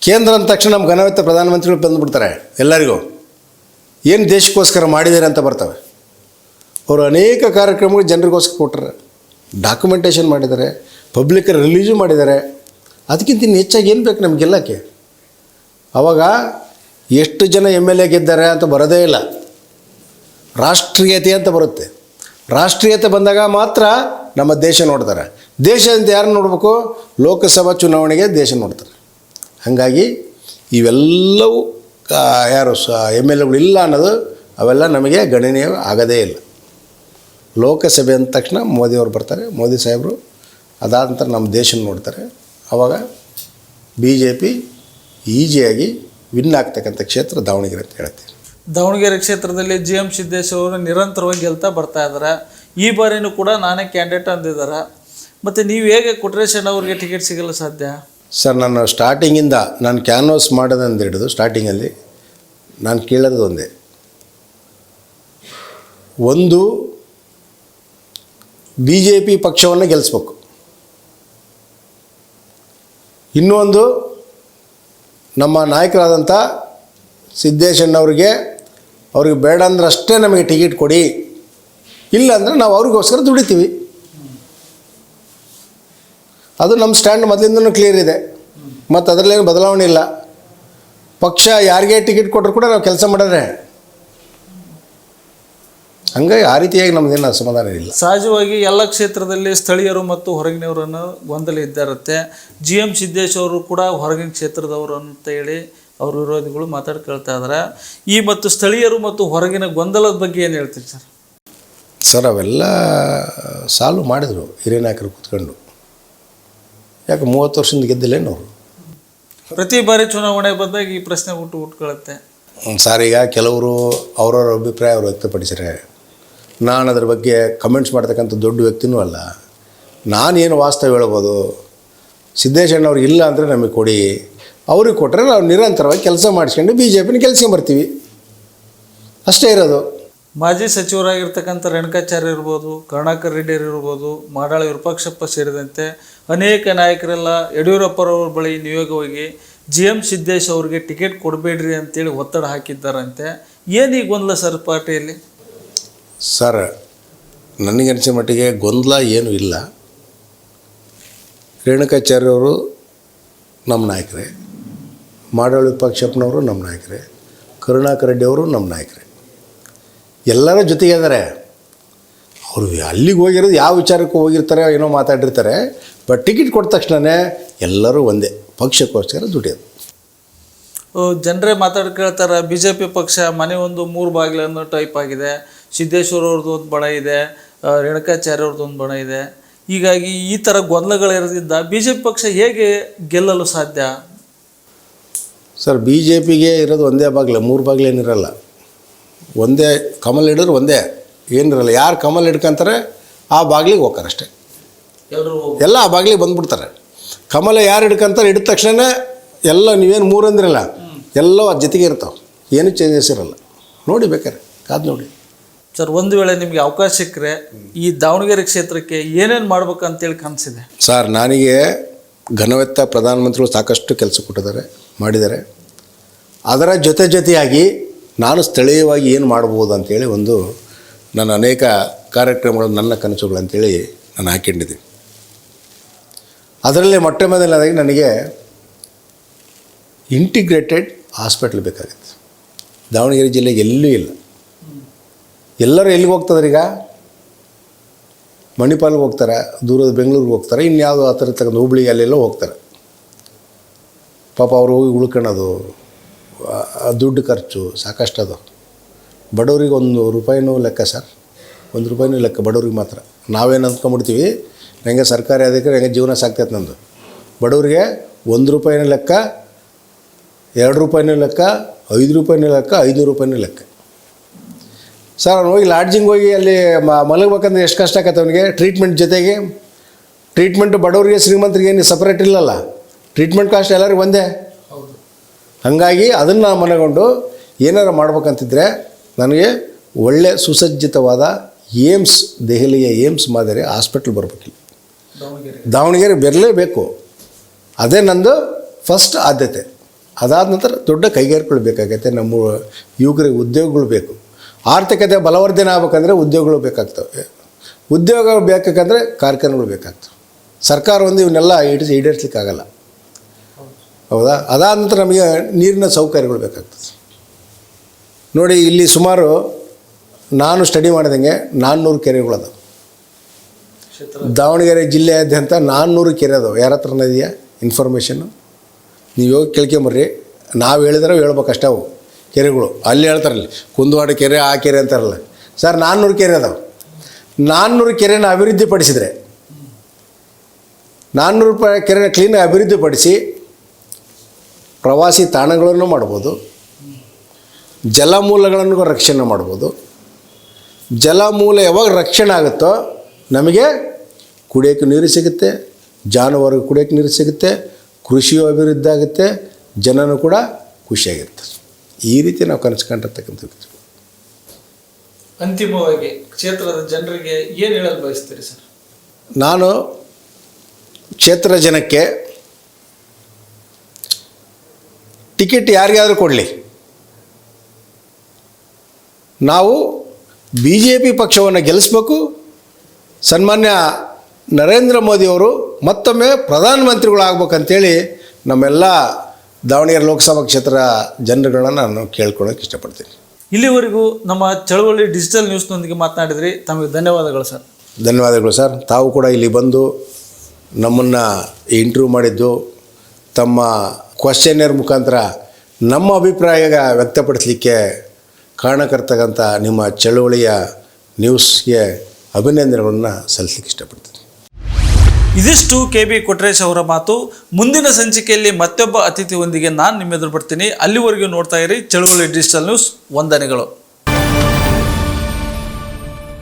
ಕೇಂದ್ರ ಅಂದ ತಕ್ಷಣ ನಮ್ಮ ಘನವೆತ್ತ ಪ್ರಧಾನಮಂತ್ರಿಗಳು ಬಂದುಬಿಡ್ತಾರೆ ಎಲ್ಲರಿಗೂ. ಏನು ದೇಶಕ್ಕೋಸ್ಕರ ಮಾಡಿದ್ದಾರೆ ಅಂತ ಬರ್ತವೆ. ಅವರು ಅನೇಕ ಕಾರ್ಯಕ್ರಮಗಳು ಜನರಿಗೋಸ್ಕರ ಕೊಟ್ಟರೆ ಡಾಕ್ಯುಮೆಂಟೇಷನ್ ಮಾಡಿದ್ದಾರೆ ಪಬ್ಲಿಕ್ ರಿಲೀಸು ಮಾಡಿದ್ದಾರೆ. ಅದಕ್ಕಿಂತ ಇನ್ನು ಹೆಚ್ಚಾಗಿ ಏನು ಬೇಕು ನಮ್ಗೆ ಗೆಲ್ಲಕ್ಕೆ ಆವಾಗ ಎಷ್ಟು ಜನ ಎಂ ಎಲ್ ಎ ಗೆದ್ದಾರೆ ಅಂತ ಬರೋದೇ ಇಲ್ಲ. ರಾಷ್ಟ್ರೀಯತೆ ಅಂತ ಬರುತ್ತೆ. ರಾಷ್ಟ್ರೀಯತೆ ಬಂದಾಗ ಮಾತ್ರ ನಮ್ಮ ದೇಶ ನೋಡ್ತಾರೆ. ದೇಶ ಅಂತ ಯಾರು ನೋಡಬೇಕು? ಲೋಕಸಭಾ ಚುನಾವಣೆಗೆ ದೇಶ ನೋಡ್ತಾರೆ. ಹಾಗಾಗಿ ಇವೆಲ್ಲವೂ ಯಾರು ಸ, ಎಂ ಎಲ್ ಎಗಳು ಇಲ್ಲ ಅನ್ನೋದು ಅವೆಲ್ಲ ನಮಗೆ ಗಣನೀಯ ಆಗೋದೇ ಇಲ್ಲ. ಲೋಕಸಭೆ ಅಂದ ತಕ್ಷಣ ಮೋದಿಯವರು ಬರ್ತಾರೆ. ಮೋದಿ ಸಾಹೇಬರು ಅದಾದ ನಂತರ ನಮ್ಮ ದೇಶ ನೋಡ್ತಾರೆ. ಆವಾಗ ಬಿ ಜೆ ಪಿ ಈಸಿಯಾಗಿ ವಿನ್ ಆಗ್ತಕ್ಕಂಥ ಕ್ಷೇತ್ರ ದಾವಣಗೆರೆ ಅಂತ ಹೇಳ್ತೀನಿ ದಾವಣಗೆರೆ ಕ್ಷೇತ್ರದಲ್ಲಿ ಜಿ ಎಂ ಸಿದ್ದೇಶ್ವರ ನಿರಂತರವಾಗಿ ಗೆಲ್ತಾ ಬರ್ತಾ ಇದ್ದಾರೆ. ಈ ಬಾರಿನೂ ಕೂಡ ನಾನೇ ಕ್ಯಾಂಡಿಡೇಟ್ ಅಂದಿದ್ದಾರೆ. ಮತ್ತು ನೀವು ಹೇಗೆ ಕೊಟ್ರೇಶನ್ ಅವ್ರಿಗೆ ಟಿಕೆಟ್ ಸಿಗಲು ಸಾಧ್ಯ? ಸರ್, ನಾನು ಸ್ಟಾರ್ಟಿಂಗಿಂದ ನಾನು ಕ್ಯಾನ್ವಾಸ್ ಮಾಡೋದಂದು ಹಿಡಿದು ಸ್ಟಾರ್ಟಿಂಗಲ್ಲಿ ನಾನು ಕೇಳೋದು ಒಂದೇ. ಒಂದು, ಬಿ ಜೆ ಪಿ ಪಕ್ಷವನ್ನು ಗೆಲ್ಲಿಸ್ಬೇಕು ಇನ್ನೊಂದು, ನಮ್ಮ ನಾಯಕರಾದಂಥ ಸಿದ್ದೇಶಣ್ಣವ್ರಿಗೆ ಅವ್ರಿಗೆ ಬೇಡ ಅಂದ್ರೆ ಅಷ್ಟೇ ನಮಗೆ ಟಿಕೆಟ್ ಕೊಡಿ. ಇಲ್ಲ ಅಂದರೆ ನಾವು ಅವ್ರಿಗೋಸ್ಕರ ದುಡಿತೀವಿ. ಅದು ನಮ್ಮ ಸ್ಟ್ಯಾಂಡ್ ಮೊದಲಿಂದನೂ ಕ್ಲಿಯರ್ ಇದೆ. ಮತ್ತು ಅದರಲ್ಲೇನು ಬದಲಾವಣೆ ಇಲ್ಲ. ಪಕ್ಷ ಯಾರಿಗೆ ಟಿಕೆಟ್ ಕೊಟ್ಟರು ಕೂಡ ನಾವು ಕೆಲಸ ಮಾಡಿದ್ರೆ ಹಂಗಾಗಿ ಆ ರೀತಿಯಾಗಿ ನಮ್ಮದೇನು ಅಸಮಾಧಾನ ಇಲ್ಲ. ಸಹಜವಾಗಿ ಎಲ್ಲ ಕ್ಷೇತ್ರದಲ್ಲಿ ಸ್ಥಳೀಯರು ಮತ್ತು ಹೊರಗಿನವರನ್ನು ಗೊಂದಲ ಇದ್ದಿರುತ್ತೆ ಜಿ ಎಂ ಸಿದ್ದೇಶ್ ಅವರು ಕೂಡ ಹೊರಗಿನ ಕ್ಷೇತ್ರದವರು ಅಂತ ಹೇಳಿ ಅವ್ರ ವಿರೋಧಿಗಳು ಮಾತಾಡ್ಕೊಳ್ತಾ ಇದ್ದಾರೆ ಈ ಮತ್ತು ಸ್ಥಳೀಯರು ಮತ್ತು ಹೊರಗಿನ ಗೊಂದಲದ ಬಗ್ಗೆ ಏನು ಹೇಳ್ತೀರಿ ಸರ್? ಸರ್ ಅವೆಲ್ಲ ಸಾಲ್ವ್ ಮಾಡಿದರು ಹಿರಿಯ ನಾಯಕರು ಕೂತ್ಕೊಂಡು. ಯಾಕೆ ಮೂವತ್ತು ವರ್ಷದಿಂದ ಗೆದ್ದಿಲ್ಲೇನು ಅವರು? ಪ್ರತಿ ಬಾರಿ ಚುನಾವಣೆ ಬಂದಾಗ ಈ ಪ್ರಶ್ನೆ ಹುಟ್ಟು ಹುಟ್ಕೊಳ್ಳುತ್ತೆ ಸರ್ ಈಗ ಕೆಲವರು ಅವರವರ ಅಭಿಪ್ರಾಯ ಅವರು ವ್ಯಕ್ತಪಡಿಸಿದ್ರೆ ನಾನು ಅದ್ರ ಬಗ್ಗೆ ಕಮೆಂಟ್ಸ್ ಮಾಡ್ತಕ್ಕಂಥ ದೊಡ್ಡ ವ್ಯಕ್ತಿನೂ ಅಲ್ಲ. ನಾನೇನು ವಾಸ್ತವ ಹೇಳ್ಬೋದು? ಸಿದ್ದೇಶಣ್ಣವ್ರು ಇಲ್ಲ ಅಂದರೆ ನಮಗೆ ಕೊಡಿ. ಅವ್ರಿಗೆ ಕೊಟ್ಟರೆ ನಾವು ನಿರಂತರವಾಗಿ ಕೆಲಸ ಮಾಡಿಸ್ಕೊಂಡು ಬಿ ಜೆ ಪಿನ ಬರ್ತೀವಿ. ಅಷ್ಟೇ ಇರೋದು. ಮಾಜಿ ಸಚಿವರಾಗಿರ್ತಕ್ಕಂಥ ರೇಣುಕಾಚಾರ್ಯ ಇರ್ಬೋದು ಕರುಣಾಕರ್ ರೆಡ್ಡಿ ಇರ್ಬೋದು ಮಾಡಾಳ ವಿರೂಪಾಕ್ಷಪ್ಪ ಸೇರಿದಂತೆ ಅನೇಕ ನಾಯಕರೆಲ್ಲ ಯಡಿಯೂರಪ್ಪರವ್ರ ಬಳಿ ನಿಯೋಗವಾಗಿ ಹೋಗಿ ಜಿ ಎಂ ಸಿದ್ದೇಶ್ ಅವ್ರಿಗೆ ಟಿಕೆಟ್ ಕೊಡಬೇಡ್ರಿ ಅಂತೇಳಿ ಒತ್ತಡ ಹಾಕಿದ್ದಾರಂತೆ. ಏನೀಗ ಗೊಂದಲ ಸರ್ ಪಾರ್ಟಿಯಲ್ಲಿ? ಸರ್ ನನಗನ್ಸೋ ಮಟ್ಟಿಗೆ ಗೊಂದಲ ಏನೂ ಇಲ್ಲ. ರೇಣುಕಾಚಾರ್ಯವರು ನಮ್ಮ ನಾಯಕರೇ. ಮಾಡಾಳು ಪಕ್ಷಪ್ಪನವರು ನಮ್ಮ ನಾಯಕರೇ, ಕರುಣಾಕರ್ ರೆಡ್ಡಿ ಅವರು ನಮ್ಮ ನಾಯಕರೇ. ಎಲ್ಲರ ಜೊತೆಗೆ ಇದ್ದಾರೆ ಅವರು ಅಲ್ಲಿಗೆ ಹೋಗಿರೋದು ಯಾವ ವಿಚಾರಕ್ಕೆ ಹೋಗಿರ್ತಾರೆ, ಏನೋ ಮಾತಾಡಿರ್ತಾರೆ ಬಟ್ ಟಿಕೆಟ್ ಕೊಟ್ಟ ತಕ್ಷಣವೇ ಎಲ್ಲರೂ ಒಂದೇ, ಪಕ್ಷಕ್ಕೋಸ್ಕರ ದುಡಿಯೋದು. ಜನರೇ ಮಾತಾಡಿ ಕೇಳ್ತಾರೆ ಬಿ ಜೆ ಪಿ ಪಕ್ಷ ಮನೆ ಒಂದು ಮೂರು ಬಾಗಿಲನ್ನು ಟೈಪ್ ಆಗಿದೆ, ಸಿದ್ದೇಶ್ವರ ಅವ್ರದ್ದು ಒಂದು ಬಣ ಇದೆ ರೇಣುಕಾಚಾರ್ಯ ಅವ್ರದ್ದು ಒಂದು ಬಣ ಇದೆ. ಹೀಗಾಗಿ ಈ ಥರ ಗೊಂದಲಗಳಿರೋದ್ರಿಂದ ಬಿ ಜೆ ಪಿ ಪಕ್ಷ ಹೇಗೆ ಗೆಲ್ಲಲು ಸಾಧ್ಯ? ಸರ್ ಬಿ ಜೆ ಪಿಗೆ ಇರೋದು ಒಂದೇ ಬಾಗಿಲು ಮೂರು ಬಾಗಿಲು ಏನಿರಲ್ಲ. ಒಂದೇ ಕಮಲ್ ಹಿಡಿದ್ರೆ ಒಂದೇ ಏನಿರಲ್ಲ. ಯಾರು ಕಮಲ್ ಹಿಡ್ಕೊಂತಾರೆ ಆ ಬಾಗಿಲಿಗೆ ಹೋಗ್ತಾರೆ ಅಷ್ಟೇ. ಎಲ್ಲ ಆ ಬಾಗಿಲಿಗೆ ಬಂದ್ಬಿಡ್ತಾರೆ. ಕಮಲ ಯಾರು ಹಿಡ್ಕೊಂತಾರೆ ಹಿಡಿದ ತಕ್ಷಣ ಎಲ್ಲ ನೀವೇನು ಮೂರು ಅಂದಿರಲ್ಲ ಎಲ್ಲ ಅದ್ರ ಜೊತೆಗೆ ಇರ್ತಾವೆ. ಏನು ಚೇಂಜಸ್ ಇರಲ್ಲ. ನೋಡಿ ಬೇಕಾರೆ ಕಾದು ನೋಡಿ. ಸರ್ ಒಂದು ವೇಳೆ ನಿಮಗೆ ಅವಕಾಶ ಸಿಕ್ಕರೆ ಈ ದಾವಣಗೆರೆ ಕ್ಷೇತ್ರಕ್ಕೆ ಏನೇನು ಮಾಡ್ಬೇಕಂತೇಳಿ ಕನಸಿದೆ? ಸರ್ ನನಗೆ ಘನವೆತ್ತ ಪ್ರಧಾನಮಂತ್ರಿಗಳು ಸಾಕಷ್ಟು ಕೆಲಸ ಕೊಟ್ಟಿದ್ದಾರೆ, ಮಾಡಿದ್ದಾರೆ. ಅದರ ಜೊತೆ ಜೊತೆಯಾಗಿ ನಾನು ಸ್ಥಳೀಯವಾಗಿ ಏನು ಮಾಡ್ಬೋದು ಅಂತೇಳಿ ಒಂದು ನನ್ನ ಅನೇಕ ಕಾರ್ಯಕ್ರಮಗಳು ನನ್ನ ಕನಸುಗಳು ಅಂತೇಳಿ ನಾನು ಹಾಕೊಂಡಿದ್ದೀನಿ ಅದರಲ್ಲಿ ಮೊಟ್ಟ ಮೊದಲನೇದಾಗಿ ನನಗೆ ಇಂಟಿಗ್ರೇಟೆಡ್ ಹಾಸ್ಪಿಟ್ಲ್ ಬೇಕಾಗಿತ್ತು. ದಾವಣಗೆರೆ ಜಿಲ್ಲೆಗೆ ಎಲ್ಲೂ ಇಲ್ಲ. ಎಲ್ಲರೂ ಎಲ್ಲಿಗೆ ಹೋಗ್ತದ್ರೀಗ? ಮಣಿಪಾಲ್ಗೆ ಹೋಗ್ತಾರೆ, ದೂರದ ಬೆಂಗಳೂರಿಗೆ ಹೋಗ್ತಾರೆ, ಇನ್ಯಾವುದೋ ಆ ಥರ ತಗೊಂಡು ಹುಬ್ಳಿಗೆ ಅಲ್ಲೆಲ್ಲ ಹೋಗ್ತಾರೆ. ಪಾಪ ಅವ್ರು ಹೋಗಿ ಆ ದುಡ್ಡು ಖರ್ಚು ಸಾಕಷ್ಟು ಅದು. ಬಡವ್ರಿಗೆ ಒಂದು ರೂಪಾಯಿನೂ ಲೆಕ್ಕ ಸರ್, ಒಂದು ರೂಪಾಯಿನೂ ಲೆಕ್ಕ ಬಡವ್ರಿಗೆ ಮಾತ್ರ. ನಾವೇನು ಅಂದ್ಕೊಂಬಿಡ್ತೀವಿ ನನಗೆ ಸರ್ಕಾರಿ ಅಧಿಕಾರಿ ಹೆಂಗೆ ಜೀವನ ಸಾಕ್ತೈತೆ ನಂದು. ಬಡವರಿಗೆ ಒಂದು ರೂಪಾಯಿನೂ ಲೆಕ್ಕ, ಎರಡು ರೂಪಾಯಿನೂ ಲೆಕ್ಕ, ಐದು ರೂಪಾಯಿನೂ ಲೆಕ್ಕ ಐದು ರೂಪಾಯಿನೂ ಲೆಕ್ಕ. ಸರ್ ಅವ್ನು ಹೋಗಿ ಲಾಡ್ಜಿಂಗ್ ಹೋಗಿ ಅಲ್ಲಿ ಮಲಗಬೇಕಂದ್ರೆ ಎಷ್ಟು ಕಷ್ಟ ಆಗತ್ತೆ ಅವನಿಗೆ? ಟ್ರೀಟ್ಮೆಂಟ್ ಜೊತೆಗೆ ಟ್ರೀಟ್ಮೆಂಟ್ ಬಡವರಿಗೆ ಶ್ರೀಮಂತರಿಗೆ ಏನು ಸಪ್ರೇಟ್ ಇಲ್ಲಲ್ಲ? ಟ್ರೀಟ್ಮೆಂಟ್ ಕಾಸ್ಟ್ ಎಲ್ಲರಿಗೂ ಒಂದೇ? ಹಾಗಾಗಿ ಅದನ್ನು ಮನೆಗೊಂಡು ಏನಾರು ಮಾಡ್ಬೇಕಂತಿದ್ರೆ ನನಗೆ ಒಳ್ಳೆ ಸುಸಜ್ಜಿತವಾದ ಏಮ್ಸ್ ದೆಹಲಿಯ ಏಮ್ಸ್ ಮಾದರಿ ಹಾಸ್ಪಿಟ್ಲ್ ಬರಬೇಕಿಲ್ಲ. ದಾವಣಗೆರೆ. ದಾವಣಗೆರೆ ಬರಲೇಬೇಕು. ಅದೇ ನಂದು ಫಸ್ಟ್ ಆದ್ಯತೆ. ಅದಾದ ನಂತರ ದೊಡ್ಡ ಕೈಗಾರಿಕೆಗಳು ಬೇಕಾಗೈತೆ ನಮ್ಮ ಯುವಕರಿಗೆ ಉದ್ಯೋಗಗಳು ಬೇಕು. ಆರ್ಥಿಕತೆ ಬಲವರ್ಧನೆ ಆಗಬೇಕಂದ್ರೆ ಉದ್ಯೋಗಗಳು ಬೇಕಾಗ್ತವೆ. ಉದ್ಯೋಗ ಬೇಕಂದ್ರೆ ಕಾರ್ಖಾನೆಗಳು ಬೇಕಾಗ್ತವೆ. ಸರ್ಕಾರ ಒಂದು ಇವನ್ನೆಲ್ಲ ಈಡಿಸಿ ಈಡೇರಿಸ್ಲಿಕ್ಕಾಗಲ್ಲ. ಹೌದಾ? ಅದಾದ ನಂತರ ನಮಗೆ ನೀರಿನ ಸೌಕರ್ಯಗಳು ಬೇಕಾಗ್ತದೆ. ನೋಡಿ, ಇಲ್ಲಿ ಸುಮಾರು ನಾನು ಸ್ಟಡಿ ಮಾಡಿದಂಗೆ ನಾನ್ನೂರು ಕೆರೆಗಳದಾವೆ. ದಾವಣಗೆರೆ ಜಿಲ್ಲೆಯಾದ್ಯಂತ ನಾನ್ನೂರು ಕೆರೆ ಅದಾವೆ. ಯಾರ ಹತ್ರನ ಇದೆಯಾ? ಇನ್ಫಾರ್ಮೇಷನ್ನು ನೀವು ಹೋಗಿ ಕೇಳ್ಕೊಂಬರ್ರಿ. ನಾವು ಹೇಳಿದ್ರೆ ಹೇಳ್ಬೇಕಷ್ಟೇ ಅವು. ಕೆರೆಗಳು. ಅಲ್ಲಿ ಹೇಳ್ತಾರಲ್ಲಿ, ಕುಂದವಾಡ ಕೆರೆ, ಆ ಕೆರೆ ಅಂತಾರಲ್ಲ. ಸರ್, ನಾನ್ನೂರು ಕೆರೆ ಅದಾವೆ. ನಾನ್ನೂರು ಕೆರೆನ ಅಭಿವೃದ್ಧಿಪಡಿಸಿದರೆ, ನಾನ್ನೂರು ರೂಪಾಯಿ ಕೆರೆನ ಕ್ಲೀನಾಗಿ ಅಭಿವೃದ್ಧಿಪಡಿಸಿ, ಪ್ರವಾಸಿ ತಾಣಗಳನ್ನು ಮಾಡ್ಬೋದು. ಜಲಮೂಲಗಳನ್ನು ರಕ್ಷಣೆ ಮಾಡ್ಬೋದು. ಜಲಮೂಲ ಯಾವಾಗ ರಕ್ಷಣೆ ಆಗುತ್ತೋ, ನಮಗೆ ಕುಡಿಯೋಕ್ಕೆ ನೀರು ಸಿಗುತ್ತೆ ಜಾನುವಾರು ಕುಡಿಯೋಕ್ಕೆ ನೀರು ಸಿಗುತ್ತೆ, ಕೃಷಿಯು ಅಭಿವೃದ್ಧಿ ಆಗುತ್ತೆ, ಜನನೂ ಕೂಡ ಖುಷಿಯಾಗಿರುತ್ತೆ. ಈ ರೀತಿ ನಾವು ಕನಸು ಕಂಡಿರ್ತಕ್ಕಂಥದ್ದು ಅಂತಿಮವಾಗಿ ಕ್ಷೇತ್ರದ ಜನರಿಗೆ ಏನು ಹೇಳಲು ಬಯಸ್ತೀರಿ ಸರ್? ನಾನು ಕ್ಷೇತ್ರ ಜನಕ್ಕೆ ಟಿಕೆಟ್ ಯಾರಿಗಾದರೂ ಕೊಡಲಿ. ನಾವು ಬಿ ಜೆ ಪಿ ಪಕ್ಷವನ್ನು ಗೆಲ್ಲಿಸ್ಬೇಕು. ಸನ್ಮಾನ್ಯ ನರೇಂದ್ರ ಮೋದಿಯವರು ಮತ್ತೊಮ್ಮೆ ಪ್ರಧಾನಮಂತ್ರಿಗಳಾಗಬೇಕಂತೇಳಿ ನಮ್ಮೆಲ್ಲ ದಾವಣಗೆರೆ ಲೋಕಸಭಾ ಕ್ಷೇತ್ರ ಜನರುಗಳನ್ನ ನಾನು ಕೇಳ್ಕೊಳ್ಳೋಕೆ ಇಷ್ಟಪಡ್ತೀನಿ. ಇಲ್ಲಿವರೆಗೂ ನಮ್ಮ ಚಳವಳಿ ಡಿಜಿಟಲ್ ನ್ಯೂಸ್ನೊಂದಿಗೆ ಮಾತನಾಡಿದ್ರಿ. ತಮಗೆ ಧನ್ಯವಾದಗಳು ಸರ್. ಧನ್ಯವಾದಗಳು ಸರ್. ತಾವು ಕೂಡ ಇಲ್ಲಿ ಬಂದು ನಮ್ಮನ್ನು ಇಂಟರ್ವ್ಯೂ ಮಾಡಿದ್ದು ತಮ್ಮ ಕ್ವಶನ್ಯರ್ ಮುಖಾಂತರ ನಮ್ಮ ಅಭಿಪ್ರಾಯ ವ್ಯಕ್ತಪಡಿಸಲಿಕ್ಕೆ ಕಾರಣಕರ್ತಕ್ಕಂಥ ನಿಮ್ಮ ಚಳುವಳಿಯ ನ್ಯೂಸ್ಗೆ ಅಭಿನಂದನೆಗಳನ್ನು ಸಲ್ಲಿಸಲಿಕ್ಕೆ ಇಷ್ಟಪಡ್ತೀನಿ. ಇದಿಷ್ಟು ಕೆ ಬಿ ಕೊಟ್ರೇಶ್ ಅವರ ಮಾತು. ಮುಂದಿನ ಸಂಚಿಕೆಯಲ್ಲಿ ಮತ್ತೊಬ್ಬ ಅತಿಥಿಯೊಂದಿಗೆ ನಾನು ನಿಮ್ಮ ಎದುರು ಬರ್ತೀನಿ. ಅಲ್ಲಿವರೆಗೂ ನೋಡ್ತಾ ಇರಿ ಚಳುವಳಿ ಡಿಜಿಟಲ್ ನ್ಯೂಸ್ ವಂದನೆಗಳು.